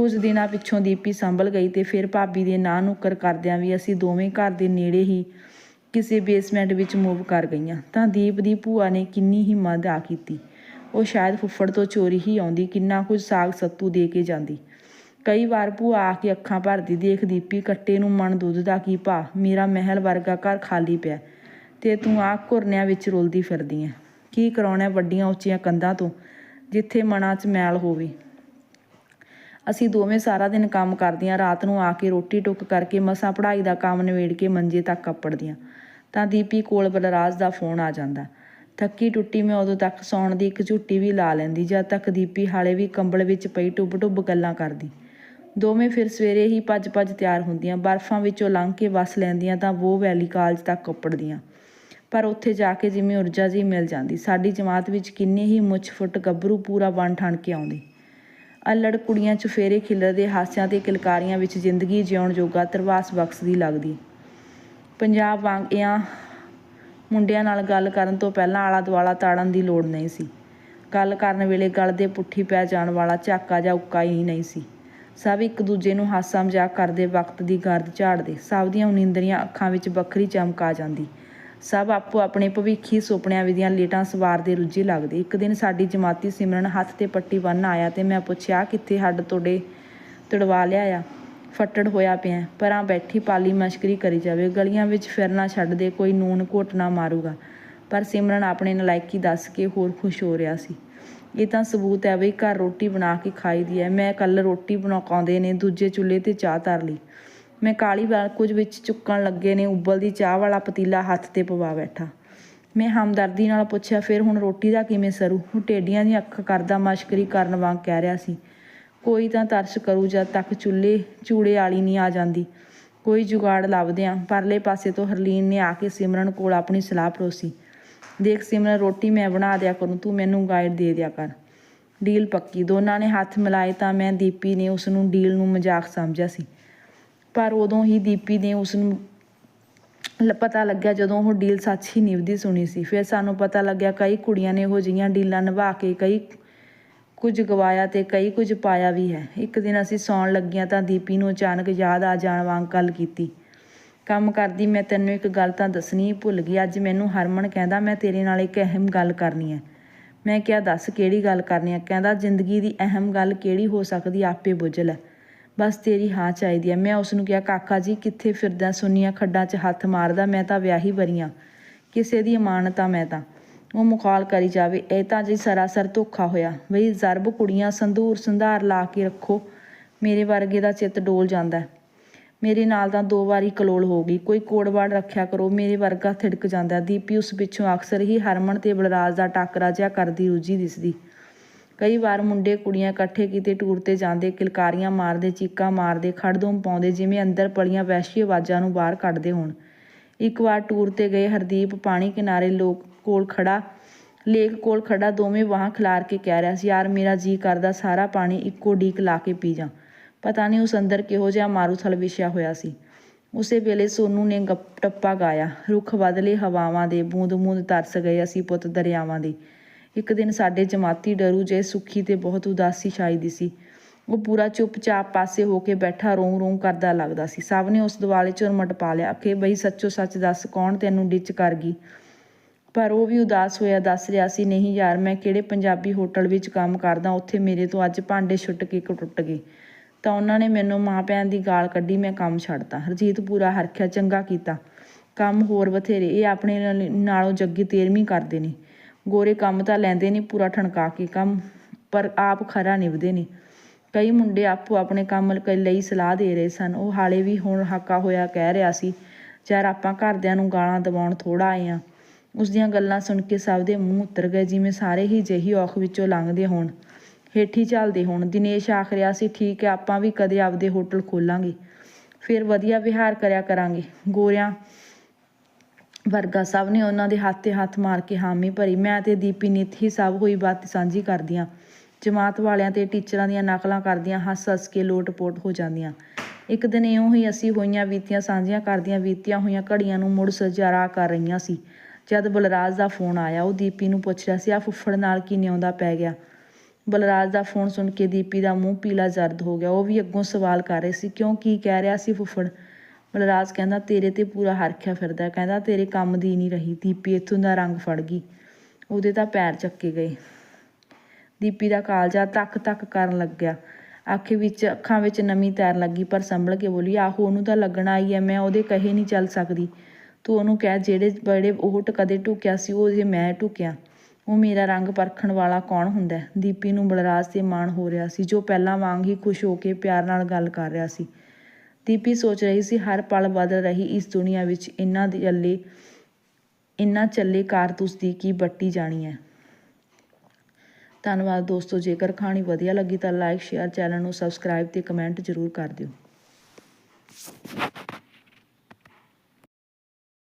ਕੁਝ ਦਿਨਾਂ ਪਿੱਛੋਂ ਦੀਪੀ ਸੰਭਲ ਗਈ ਤੇ ਫਿਰ ਭਾਬੀ ਦੇ ਨਾਂ ਨੁੱਕਰ ਕਰਦਿਆਂ ਵੀ ਅਸੀਂ ਦੋਵੇਂ ਘਰ ਦੇ ਨੇੜੇ ਹੀ ਕਿਸੇ ਬੇਸਮੈਂਟ ਵਿੱਚ ਮੂਵ ਕਰ ਗਈਆਂ। ਤਾਂ ਦੀਪ ਦੀ ਭੂਆ ਨੇ ਕਿੰਨੀ ਹੀ ਮਦਦ ਆ ਕੀਤੀ। ਉਹ ਸ਼ਾਇਦ ਫੁੱਫੜ ਤੋਂ ਚੋਰੀ ਹੀ ਆਉਂਦੀ, ਕਿੰਨਾ ਕੁਝ ਸਾਗ ਸੱਤੂ ਦੇ ਕੇ ਜਾਂਦੀ। ਕਈ ਵਾਰ ਭੂਆ ਆ ਕੇ ਅੱਖਾਂ ਭਰਦੀ ਦੇਖ ਦੀਪੀ ਕੱਟੇ ਨੂੰ ਮਨ ਦੁੱਧ ਦਾ ਕੀ ਭਾ ਮੇਰਾ ਮਹਿਲ ਵਰਗਾ ਘਰ ਖਾਲੀ ਪਿਆ ਤੇ ਤੂੰ ਆ ਘੁਰਨਿਆਂ ਵਿੱਚ ਰੁਲਦੀ ਫਿਰਦੀ ਐ ਕੀ ਕਰਾਉਣਾ ਵੱਡੀਆਂ ਉੱਚੀਆਂ ਕੰਧਾਂ ਤੋਂ, ਜਿੱਥੇ ਮਨਾਂ 'ਚ ਮੈਲ ਹੋਵੇ। ਅਸੀਂ ਦੋਵੇਂ ਸਾਰਾ ਦਿਨ ਕੰਮ ਕਰਦੀਆਂ, ਰਾਤ ਨੂੰ ਆ ਕੇ ਰੋਟੀ ਟੁੱਕ ਕਰਕੇ ਮਸਾਂ ਪੜ੍ਹਾਈ ਦਾ ਕੰਮ ਨਿਬੇੜ ਕੇ ਮੰਜੇ ਤੱਕ ਕੱਪੜਦੀਆਂ ਤਾਂ ਦੀਪੀ ਕੋਲ ਬਲਰਾਜ ਦਾ ਫੋਨ ਆ ਜਾਂਦਾ। ਥੱਕੀ ਟੁੱਟੀ ਮੈਂ ਉਦੋਂ ਤੱਕ ਸੌਣ ਦੀ ਇੱਕ ਝੁੱਟੀ ਵੀ ਲਾ ਲੈਂਦੀ, ਜਦ ਤੱਕ ਦੀਪੀ ਹਾਲੇ ਵੀ ਕੰਬਲ ਵਿੱਚ ਪਈ ਟੁੱਬ ਟੁੱਬ ਗੱਲਾਂ ਕਰਦੀ। ਦੋਵੇਂ ਫਿਰ ਸਵੇਰੇ ਹੀ ਭੱਜ ਭੱਜ ਤਿਆਰ ਹੁੰਦੀਆਂ, ਬਰਫਾਂ ਵਿੱਚੋਂ ਲੰਘ ਕੇ ਬੱਸ ਲੈਂਦੀਆਂ ਤਾਂ ਉਹ ਵੈਲੀ ਕਾਲਜ ਤੱਕ ਕੱਪੜਦੀਆਂ ਪਰ ਉੱਥੇ ਜਾ ਕੇ ਜਿਵੇਂ ਊਰਜਾ ਜੀ ਮਿਲ ਜਾਂਦੀ, ਸਾਡੀ ਜਮਾਤ ਵਿੱਚ ਕਿੰਨੇ ਹੀ ਮੁੱਛ ਫੁੱਟ ਗੱਭਰੂ ਪੂਰਾ ਬਣ ਠਣ ਕੇ ਆਉਂਦੇ। ਅਲੜ ਕੁੜੀਆਂ ਚ ਫੇਰੇ ਖਿਲਰਦੇ ਹਾਸਿਆਂ ਤੇ ਕਿਲਕਾਰੀਆਂ ਵਿੱਚ ਜ਼ਿੰਦਗੀ ਜਿਉਣ ਜੋਗਾ ਤਰਵਾਸ ਬਖਸ਼ਦੀ ਲੱਗਦੀ। ਪੰਜਾਬ ਵਾਂਗ ਇਆਂ ਮੁੰਡਿਆਂ ਨਾਲ ਗੱਲ ਕਰਨ ਤੋਂ ਪਹਿਲਾਂ ਆਲਾ ਦੁਆਲਾ ਤਾੜਨ ਦੀ ਲੋੜ ਨਹੀਂ ਸੀ। ਗੱਲ ਕਰਨ ਵੇਲੇ ਗਲ ਦੇ ਪੁੱਠੀ ਪੈ ਜਾਣ ਵਾਲਾ ਝਾਕਾ ਜਾਂ ਉੱਕਾ ਹੀ ਨਹੀਂ ਸੀ। ਸਭ ਇੱਕ ਦੂਜੇ ਨੂੰ ਹਾਸਾ ਮਜ਼ਾਕ ਕਰਦੇ ਵਕਤ ਦੀ ਗਰਦ ਝਾੜਦੇ, ਸਭ ਦੀਆਂ ਉਨਿੰਦਰੀਆਂ ਅੱਖਾਂ ਵਿੱਚ ਵੱਖਰੀ ਚਮਕ ਆ ਜਾਂਦੀ। ਸਭ ਆਪੋ ਆਪਣੇ ਭਵਿੱਖੀ ਸੁਪਨਿਆਂ ਦੀਆਂ ਲੇਟਾਂ ਸਵਾਰਦੇ ਰੁੱਝੇ ਲੱਗਦੇ। ਇੱਕ ਦਿਨ ਸਾਡੀ ਜਮਾਤੀ ਸਿਮਰਨ ਹੱਥ ਤੇ ਪੱਟੀ ਬੰਨ ਆਇਆ ਤੇ ਮੈਂ ਪੁੱਛਿਆ, ਕਿੱਥੇ ਹੱਡ ਤੁਹਾਡੇ ਤੜਵਾ ਲਿਆ ਆ ਫੱਟੜ ਹੋਇਆ ਪਿਆ ਪਰਾਂ ਬੈਠੀ ਪਾਲੀ ਮਸ਼ਕਰੀ ਕਰੀ ਜਾਵੇ। ਗਲੀਆਂ ਵਿੱਚ ਫਿਰਨਾ ਛੱਡ ਦੇ, ਕੋਈ ਨੂਨ ਘੋਟ ਨਾ ਮਾਰੂਗਾ। ਪਰ ਸਿਮਰਨ ਆਪਣੇ ਨਲਾਇਕੀ ਦੱਸ ਕੇ ਹੋਰ ਖੁਸ਼ ਹੋ ਰਿਹਾ ਸੀ। ਇਹ ਤਾਂ ਸਬੂਤ ਹੈ ਵੀ ਘਰ ਰੋਟੀ ਬਣਾ ਕੇ ਖਾਈ ਦੀ ਹੈ। ਮੈਂ ਕੱਲ ਰੋਟੀ ਬਣਾਉਂਦੇ ਨੇ, ਦੂਜੇ ਚੁੱਲ੍ਹੇ ਤੇ ਚਾਹ ਧਰ ਲਈ। ਮੈਂ ਕਾਲੀ ਵਾਲ ਕੁਝ ਵਿੱਚ ਚੁੱਕਣ ਲੱਗੇ ਨੇ ਉਬਲਦੀ ਚਾਹ ਵਾਲਾ ਪਤੀਲਾ ਹੱਥ ਤੇ ਪਵਾ ਬੈਠਾ। ਮੈਂ ਹਮਦਰਦੀ ਨਾਲ ਪੁੱਛਿਆ, ਫਿਰ ਹੁਣ ਰੋਟੀ ਦਾ ਕਿਵੇਂ ਸਰੂ? ਉਹ ਟੇਡੀਆਂ ਦੀਆਂ ਅੱਖ ਕਰਦਾ ਮਸ਼ਕਰੀ ਕਰਨ ਵਾਂਗ ਕਹਿ ਰਿਹਾ ਸੀ, ਕੋਈ ਤਾਂ ਤਰਸ ਕਰੂ ਜਦ ਤੱਕ ਚੁੱਲ੍ਹੇ, ਚੂੜੇ ਵਾਲੀ ਨਹੀਂ ਆ ਜਾਂਦੀ। ਕੋਈ ਜੁਗਾੜ ਲੱਭਦੇ ਆ ਪਰਲੇ ਪਾਸੇ ਤੋਂ ਹਰਲੀਨ ਨੇ ਆ ਕੇ ਸਿਮਰਨ ਕੋਲ ਆਪਣੀ ਸਲਾਹ ਪਰੋਸੀ। ਦੇਖ ਸਿਮਰਨ, ਰੋਟੀ ਮੈਂ ਬਣਾ ਦਿਆ ਕਰੂੰ, ਤੂੰ ਮੈਨੂੰ ਗਾਈਡ ਦੇ ਦਿਆ ਕਰ। ਡੀਲ ਪੱਕੀ। ਦੋਨਾਂ ਨੇ ਹੱਥ ਮਿਲਾਏ ਤਾਂ ਮੈਂ ਦੀਪੀ ਨੇ ਉਸ ਨੂੰ ਡੀਲ ਨੂੰ ਮਜ਼ਾਕ ਸਮਝਿਆ ਸੀ। ਪਰ ਉਦੋਂ ਹੀ ਦੀਪੀ ਨੇ ਉਸ ਨੂੰ ਲ- ਪਤਾ ਲੱਗਿਆ ਜਦੋਂ ਉਹ ਡੀਲ ਸੱਚ ਹੀ ਨਿਭਦੀ ਸੁਣੀ ਸੀ। ਫਿਰ ਸਾਨੂੰ ਪਤਾ ਲੱਗਿਆ ਕਈ ਕੁੜੀਆਂ ਨੇ ਉਹ ਜਿਹੀਆਂ ਡੀਲਾਂ ਨਿਭਾ ਕੇ ਕਈ ਕੁਝ ਗਵਾਇਆ ਤੇ ਕਈ ਕੁਝ ਪਾਇਆ ਵੀ ਹੈ। ਇੱਕ ਦਿਨ ਅਸੀਂ ਸੌਣ ਲੱਗੀਆਂ ਤਾਂ ਦੀਪੀ ਨੂੰ ਅਚਾਨਕ ਯਾਦ ਆ ਜਾਣ ਵਾਂਗ ਗੱਲ ਕੀਤੀ। ਕੰਮ ਕਰਦੀ, ਮੈਂ ਤੈਨੂੰ ਇੱਕ ਗੱਲ ਤਾਂ ਦੱਸਣੀ ਹੀ ਭੁੱਲ ਗਈ। ਅੱਜ ਮੈਨੂੰ ਹਰਮਨ ਕਹਿੰਦਾ, ਮੈਂ ਤੇਰੇ ਨਾਲ ਇੱਕ ਅਹਿਮ ਗੱਲ ਕਰਨੀ ਹੈ। ਮੈਂ ਕਿਹਾ, ਦੱਸ ਕਿਹੜੀ ਗੱਲ ਕਰਨੀ ਹੈ? ਕਹਿੰਦਾ, ਜ਼ਿੰਦਗੀ ਦੀ ਅਹਿਮ ਗੱਲ ਕਿਹੜੀ ਹੋ ਸਕਦੀ? ਆਪੇ ਬੁੱਝ ਲੈ। ਬਸ ਤੇਰੀ ਹਾਂ ਚਾਹੀਦੀ ਹੈ ਮੈਂ ਉਸ ਨੂੰ ਕਿਹਾ, ਕਾਕਾ ਜੀ, ਕਿੱਥੇ ਫਿਰਦਾ? ਸੁਨੀਆਂ ਖੱਡਾਂ 'ਚ ਹੱਥ ਮਾਰਦਾ, ਮੈਂ ਤਾਂ ਵਿਆਹੀ ਵਰੀਆਂ। ਕਿਸੇ ਦੀ ਅਮਾਨਤ ਆ ਮੈਂ ਤਾਂ। ਉਹ ਮੁਖਾਲ ਕਰੀ ਜਾਵੇ। ਇਹ ਤਾਂ ਜੀ ਸਰਾਸਰ ਧੋਖਾ ਹੋਇਆ। ਬਈ ਜ਼ਰਬ ਕੁੜੀਆਂ ਸੰਧੂਰ ਸੰਧਾਰ ਲਾ ਕੇ ਰੱਖੋ। ਮੇਰੇ ਵਰਗੇ ਦਾ ਚਿੱਤ ਡੋਲ ਜਾਂਦਾ ਮੇਰੇ ਨਾਲ ਤਾਂ ਦੋ ਵਾਰੀ ਕਲੋਲ ਹੋ ਗਈ। ਕੋਈ ਕੋੜਵਾੜ ਰੱਖਿਆ ਕਰੋ। ਮੇਰੇ ਵਰਗਾ ਥਿੜਕ ਜਾਂਦਾ ਦੀਪੀ ਉਸ ਪਿੱਛੋਂ ਅਕਸਰ ਹੀ ਹਰਮਨ ਤੇ ਬਲਰਾਜ ਦਾ ਟਾਕਰਾ ਜਿਹਾ ਕਰਦੀ, ਰੁੱਝੀ ਦਿਸਦੀ। ਕਈ ਵਾਰ ਮੁੰਡੇ ਕੁੜੀਆਂ ਇਕੱਠੇ ਕਿਤੇ ਟੂਰ ਤੇ ਜਾਂਦੇ, ਕਿਲਕਾਰੀਆਂ ਮਾਰਦੇ, ਚੀਕਾਂ ਮਾਰਦੇ ਖੜਦੋਮ ਪਾਉਂਦੇ, ਜਿਵੇਂ ਅੰਦਰ ਪਲੀਆਂ ਵਹਿਸ਼ੀ ਆਵਾਜ਼ਾਂ ਨੂੰ ਬਾਹਰ ਕੱਢਦੇ ਹੋਣ। ਇੱਕ ਵਾਰ ਟੂਰ ਤੇ ਗਏ, ਹਰਦੀਪ ਪਾਣੀ ਕਿਨਾਰੇ ਲੋਕ ਕੋਲ ਖੜਾ, ਲੇਕ ਕੋਲ ਖੜਾ, ਦੋਵੇਂ ਵਾਹਾਂ ਖਿਲਾਰ ਕੇ ਕਹਿ ਰਿਹਾ ਸੀ, ਯਾਰ ਮੇਰਾ ਜੀ ਕਰਦਾ ਸਾਰਾ ਪਾਣੀ ਇੱਕੋ ਡੀਕ ਲਾ ਕੇ ਪੀ ਜਾ। ਪਤਾ ਨਹੀਂ ਉਸ ਅੰਦਰ ਕਿਹੋ ਜਿਹਾ ਮਾਰੂਥਲ ਵਿਛਿਆ ਹੋਇਆ ਸੀ। ਉਸੇ ਵੇਲੇ ਸੋਨੂ ਨੇ ਗੱਪ ਟੱਪਾ ਗਾਇਆ, ਰੁੱਖ ਬਦਲੇ ਹਵਾਵਾਂ ਦੇ ਬੂੰਦ ਬੂੰਦ ਤਰਸ ਗਏ ਅਸੀਂ ਪੁੱਤ ਦਰਿਆਵਾਂ ਦੇ। ਇੱਕ ਦਿਨ ਸਾਡੇ ਜਮਾਤੀ ਡਰੂ ਜੇ ਸੁੱਖੀ ਤੇ ਬਹੁਤ ਉਦਾਸੀ ਛਾਈ ਦੀ ਸੀ। ਉਹ ਪੂਰਾ ਚੁੱਪਚਾਪ ਪਾਸੇ ਹੋ ਕੇ ਬੈਠਾ ਰੋਂ ਰੋਂ ਕਰਦਾ ਲੱਗਦਾ ਸੀ। ਸਭ ਨੇ ਉਸ ਦਿਵਾਲੇ ਝੁਰਮਟ ਪਾ ਲਿਆ। ਕਿ ਬਈ ਸੱਚੋ ਸੱਚ ਦੱਸ, ਕੌਣ ਤੈਨੂੰ ਡਿੱਚ ਕਰ ਗਈ? ਪਰ ਉਹ ਵੀ ਉਦਾਸ ਹੋਇਆ, ਦੱਸ ਰਿਹਾ ਸੀ, ਨਹੀਂ ਯਾਰ, ਮੈਂ ਕਿਹੜੇ ਪੰਜਾਬੀ ਹੋਟਲ ਵਿੱਚ ਕੰਮ ਕਰਦਾ, ਉੱਥੇ ਮੇਰੇ ਤੋਂ ਅੱਜ ਭਾਂਡੇ ਛੁੱਟ ਕੇ ਕ- ਟੁੱਟ ਗਏ। ਤਾਂ ਉਹਨਾਂ ਨੇ ਮੈਨੂੰ ਮਾਂ ਭੈਣ ਦੀ ਗਾਲ ਕੱਢੀ, ਮੈਂ ਕੰਮ ਛੱਡਤਾ। ਹਰਜੀਤ ਪੂਰਾ ਹਰਖਿਆ, ਚੰਗਾ ਕੀਤਾ। ਕੰਮ ਹੋਰ ਬਥੇਰੇ, ਇਹ ਆਪਣੇ ਨਾਲੋਂ ਜੱਗੀ ਤੇਰਵੀਂ ਕਰਦੇ ਨੇ। ਗੋਰੇ ਕੰਮ ਤਾਂ ਲੈਂਦੇ ਨਹੀਂ, ਪੂਰਾ ਠਣਕਾ ਕੇ ਕੰਮ, ਪਰ ਆਪ ਖਰਾ ਨਿਭਦੇ ਨੇ ਕਈ ਮੁੰਡੇ ਆਪੋ ਆਪਣੇ ਕੰਮ ਲਈ ਸਲਾਹ ਦੇ ਰਹੇ ਸਨ। ਉਹ ਹਾਲੇ ਵੀ ਹੁਣ ਹਾਕਾ ਹੋਇਆ ਕਹਿ ਰਿਹਾ ਸੀ, ਯਾਰ ਆਪਾਂ ਘਰਦਿਆਂ ਨੂੰ ਗਾਲਾਂ ਦਵਾਉਣ ਥੋੜਾ ਆਏ ਆ। ਉਸ ਦੀਆਂ ਗੱਲਾਂ ਸੁਣ ਕੇ ਸਭ ਦੇ ਮੂੰਹ ਉਤਰ ਗਏ, ਜਿਵੇਂ ਸਾਰੇ ਹੀ ਜਿਹੀ ਔਖ ਵਿੱਚੋਂ ਲੰਘਦੇ ਹੋਣ। ਹੇਠੀ ਚੱਲਦੇ ਹੋਣ, ਦਿਨੇਸ਼ ਆਖ ਰਿਹਾ ਸੀ, ਠੀਕ ਹੈ, ਆਪਾਂ ਵੀ ਕਦੇ ਆਪਦੇ ਹੋਟਲ ਖੋਲਾਂਗੇ। ਫਿਰ ਵਧੀਆ ਵਿਹਾਰ ਕਰਿਆ ਕਰਾਂਗੇ। ਗੋਰਿਆਂ ਵਰਗਾ ਸਭ ਨੇ ਉਹਨਾਂ ਦੇ ਹੱਥ ਤੇ ਹੱਥ ਮਾਰ ਕੇ ਹਾਮੀ ਭਰੀ। ਮੈਂ ਤੇ ਦੀਪੀ ਨਿੱਤ ਹੀ ਸਭ ਹੋਈ ਬਾਤ ਸਾਂਝੀ ਕਰਦੀਆਂ। ਜਮਾਤ ਵਾਲਿਆਂ ਤੇ ਟੀਚਰਾਂ ਦੀਆਂ ਨਕਲਾਂ ਕਰਦੀਆਂ, ਹੱਸ ਹੱਸ ਕੇ ਲੋਟ-ਪੋਟ ਹੋ ਜਾਂਦੀਆਂ। ਇੱਕ ਦਿਨ ਇਉਂ ਹੀ ਅਸੀਂ ਹੋਈਆਂ ਬੀਤੀਆਂ, ਸਾਂਝੀਆਂ ਕਰਦੀਆਂ ਬੀਤੀਆਂ ਹੋਈਆਂ, ਘੜੀਆਂ ਨੂੰ ਮੁੜ ਸਜਾਰਾ ਕਰ ਰਹੀਆਂ ਸੀ। ਜਦ ਬਲਰਾਜ ਦਾ ਫੋਨ ਆਇਆ, ਉਹ ਦੀਪੀ ਨੂੰ ਪੁੱਛ ਰਿਹਾ ਸੀ ਆ ਫੁੱਫੜ ਨਾਲ ਕੀ ਨਿਉਂਦਾ ਪੈ ਗਿਆ? ਬਲਰਾਜ ਦਾ ਫੋਨ ਸੁਣ ਕੇ ਦੀਪੀ ਦਾ ਮੂੰਹ ਪੀਲਾ ਜ਼ਰਦ ਹੋ ਗਿਆ। ਉਹ ਵੀ ਅੱਗੋਂ ਸਵਾਲ ਕਰ ਰਹੀ ਸੀ, ਕਿਉਂ ਕੀ ਕਹਿ ਰਿਹਾ ਸੀ ਫੁੱਫੜ? ਬਲਰਾਜ ਕਹਿੰਦਾ, ਤੇਰੇ ਤੇ ਪੂਰਾ ਹਰਖਿਆ ਫਿਰਦਾ ਕਹਿੰਦਾ, ਤੇਰੇ ਕੰਮ ਦੀ ਨਹੀਂ ਰਹੀ। ਦੀਪੀ ਇੱਥੋਂ ਦਾ ਰੰਗ ਫੜ ਗਈ। ਉਹਦੇ ਤਾਂ ਪੈਰ ਚੱਕੇ ਗਏ। ਦੀਪੀ ਦਾ ਕਾਲਜਾ ਤੱਕ ਤੱਕ ਕਰਨ ਲੱਗਿਆ ਅੱਖ ਵਿੱਚ, ਅੱਖਾਂ ਵਿੱਚ ਨਮੀ ਤੈਰ ਲੱਗੀ, ਪਰ ਸੰਭਲ ਕੇ ਬੋਲੀ, ਆਹੋ, ਉਹਨੂੰ ਤਾਂ ਲੱਗਣਾ ਹੀ ਹੈ, ਮੈਂ ਉਹਦੇ ਕਹੇ ਨਹੀਂ ਚੱਲ ਸਕਦੀ। ਤੂੰ ਉਹਨੂੰ ਕਹਿ, ਜਿਹੜੇ ਬੜੇ ਉਹ ਕਦੇ ਢੁਕਿਆ ਸੀ, ਉਹ ਜੇ ਮੈਂ ਢੁਕਿਆ, ਉਹ ਮੇਰਾ ਰੰਗ ਪਰਖਣ ਵਾਲਾ ਕੌਣ ਹੁੰਦਾ ਦੀਪੀ ਨੂੰ ਬਲਰਾਜ ਤੇ ਮਾਣ ਹੋ ਰਿਹਾ ਸੀ, ਜੋ ਪਹਿਲਾਂ ਵਾਂਗ ਹੀ ਖੁਸ਼ ਹੋ ਕੇ ਪਿਆਰ ਨਾਲ ਗੱਲ ਕਰ ਰਿਹਾ ਸੀ। ਦੀਪੀ ਸੋਚ ਰਹੀ ਸੀ, ਹਰ ਪਲ ਬਦਲ ਰਹੀ ਇਸ ਦੁਨੀਆ ਵਿੱਚ। ਇੰਨਾ ਦੇ ਚੱਲੇ, ਇੰਨਾ ਚੱਲੇ ਕਾਰਤੂਸ ਦੀ ਕੀ ਬੱਟੀ ਜਾਣੀ ਹੈ ਧੰਨਵਾਦ ਦੋਸਤੋ, ਜੇਕਰ ਕਹਾਣੀ ਵਧੀਆ ਲੱਗੀ ਤਾਂ ਲਾਈਕ ਸ਼ੇਅਰ ਚੈਨਲ ਨੂੰ ਸਬਸਕ੍ਰਾਈਬ ਤੇ ਕਮੈਂਟ ਜ਼ਰੂਰ ਕਰ ਦਿਓ।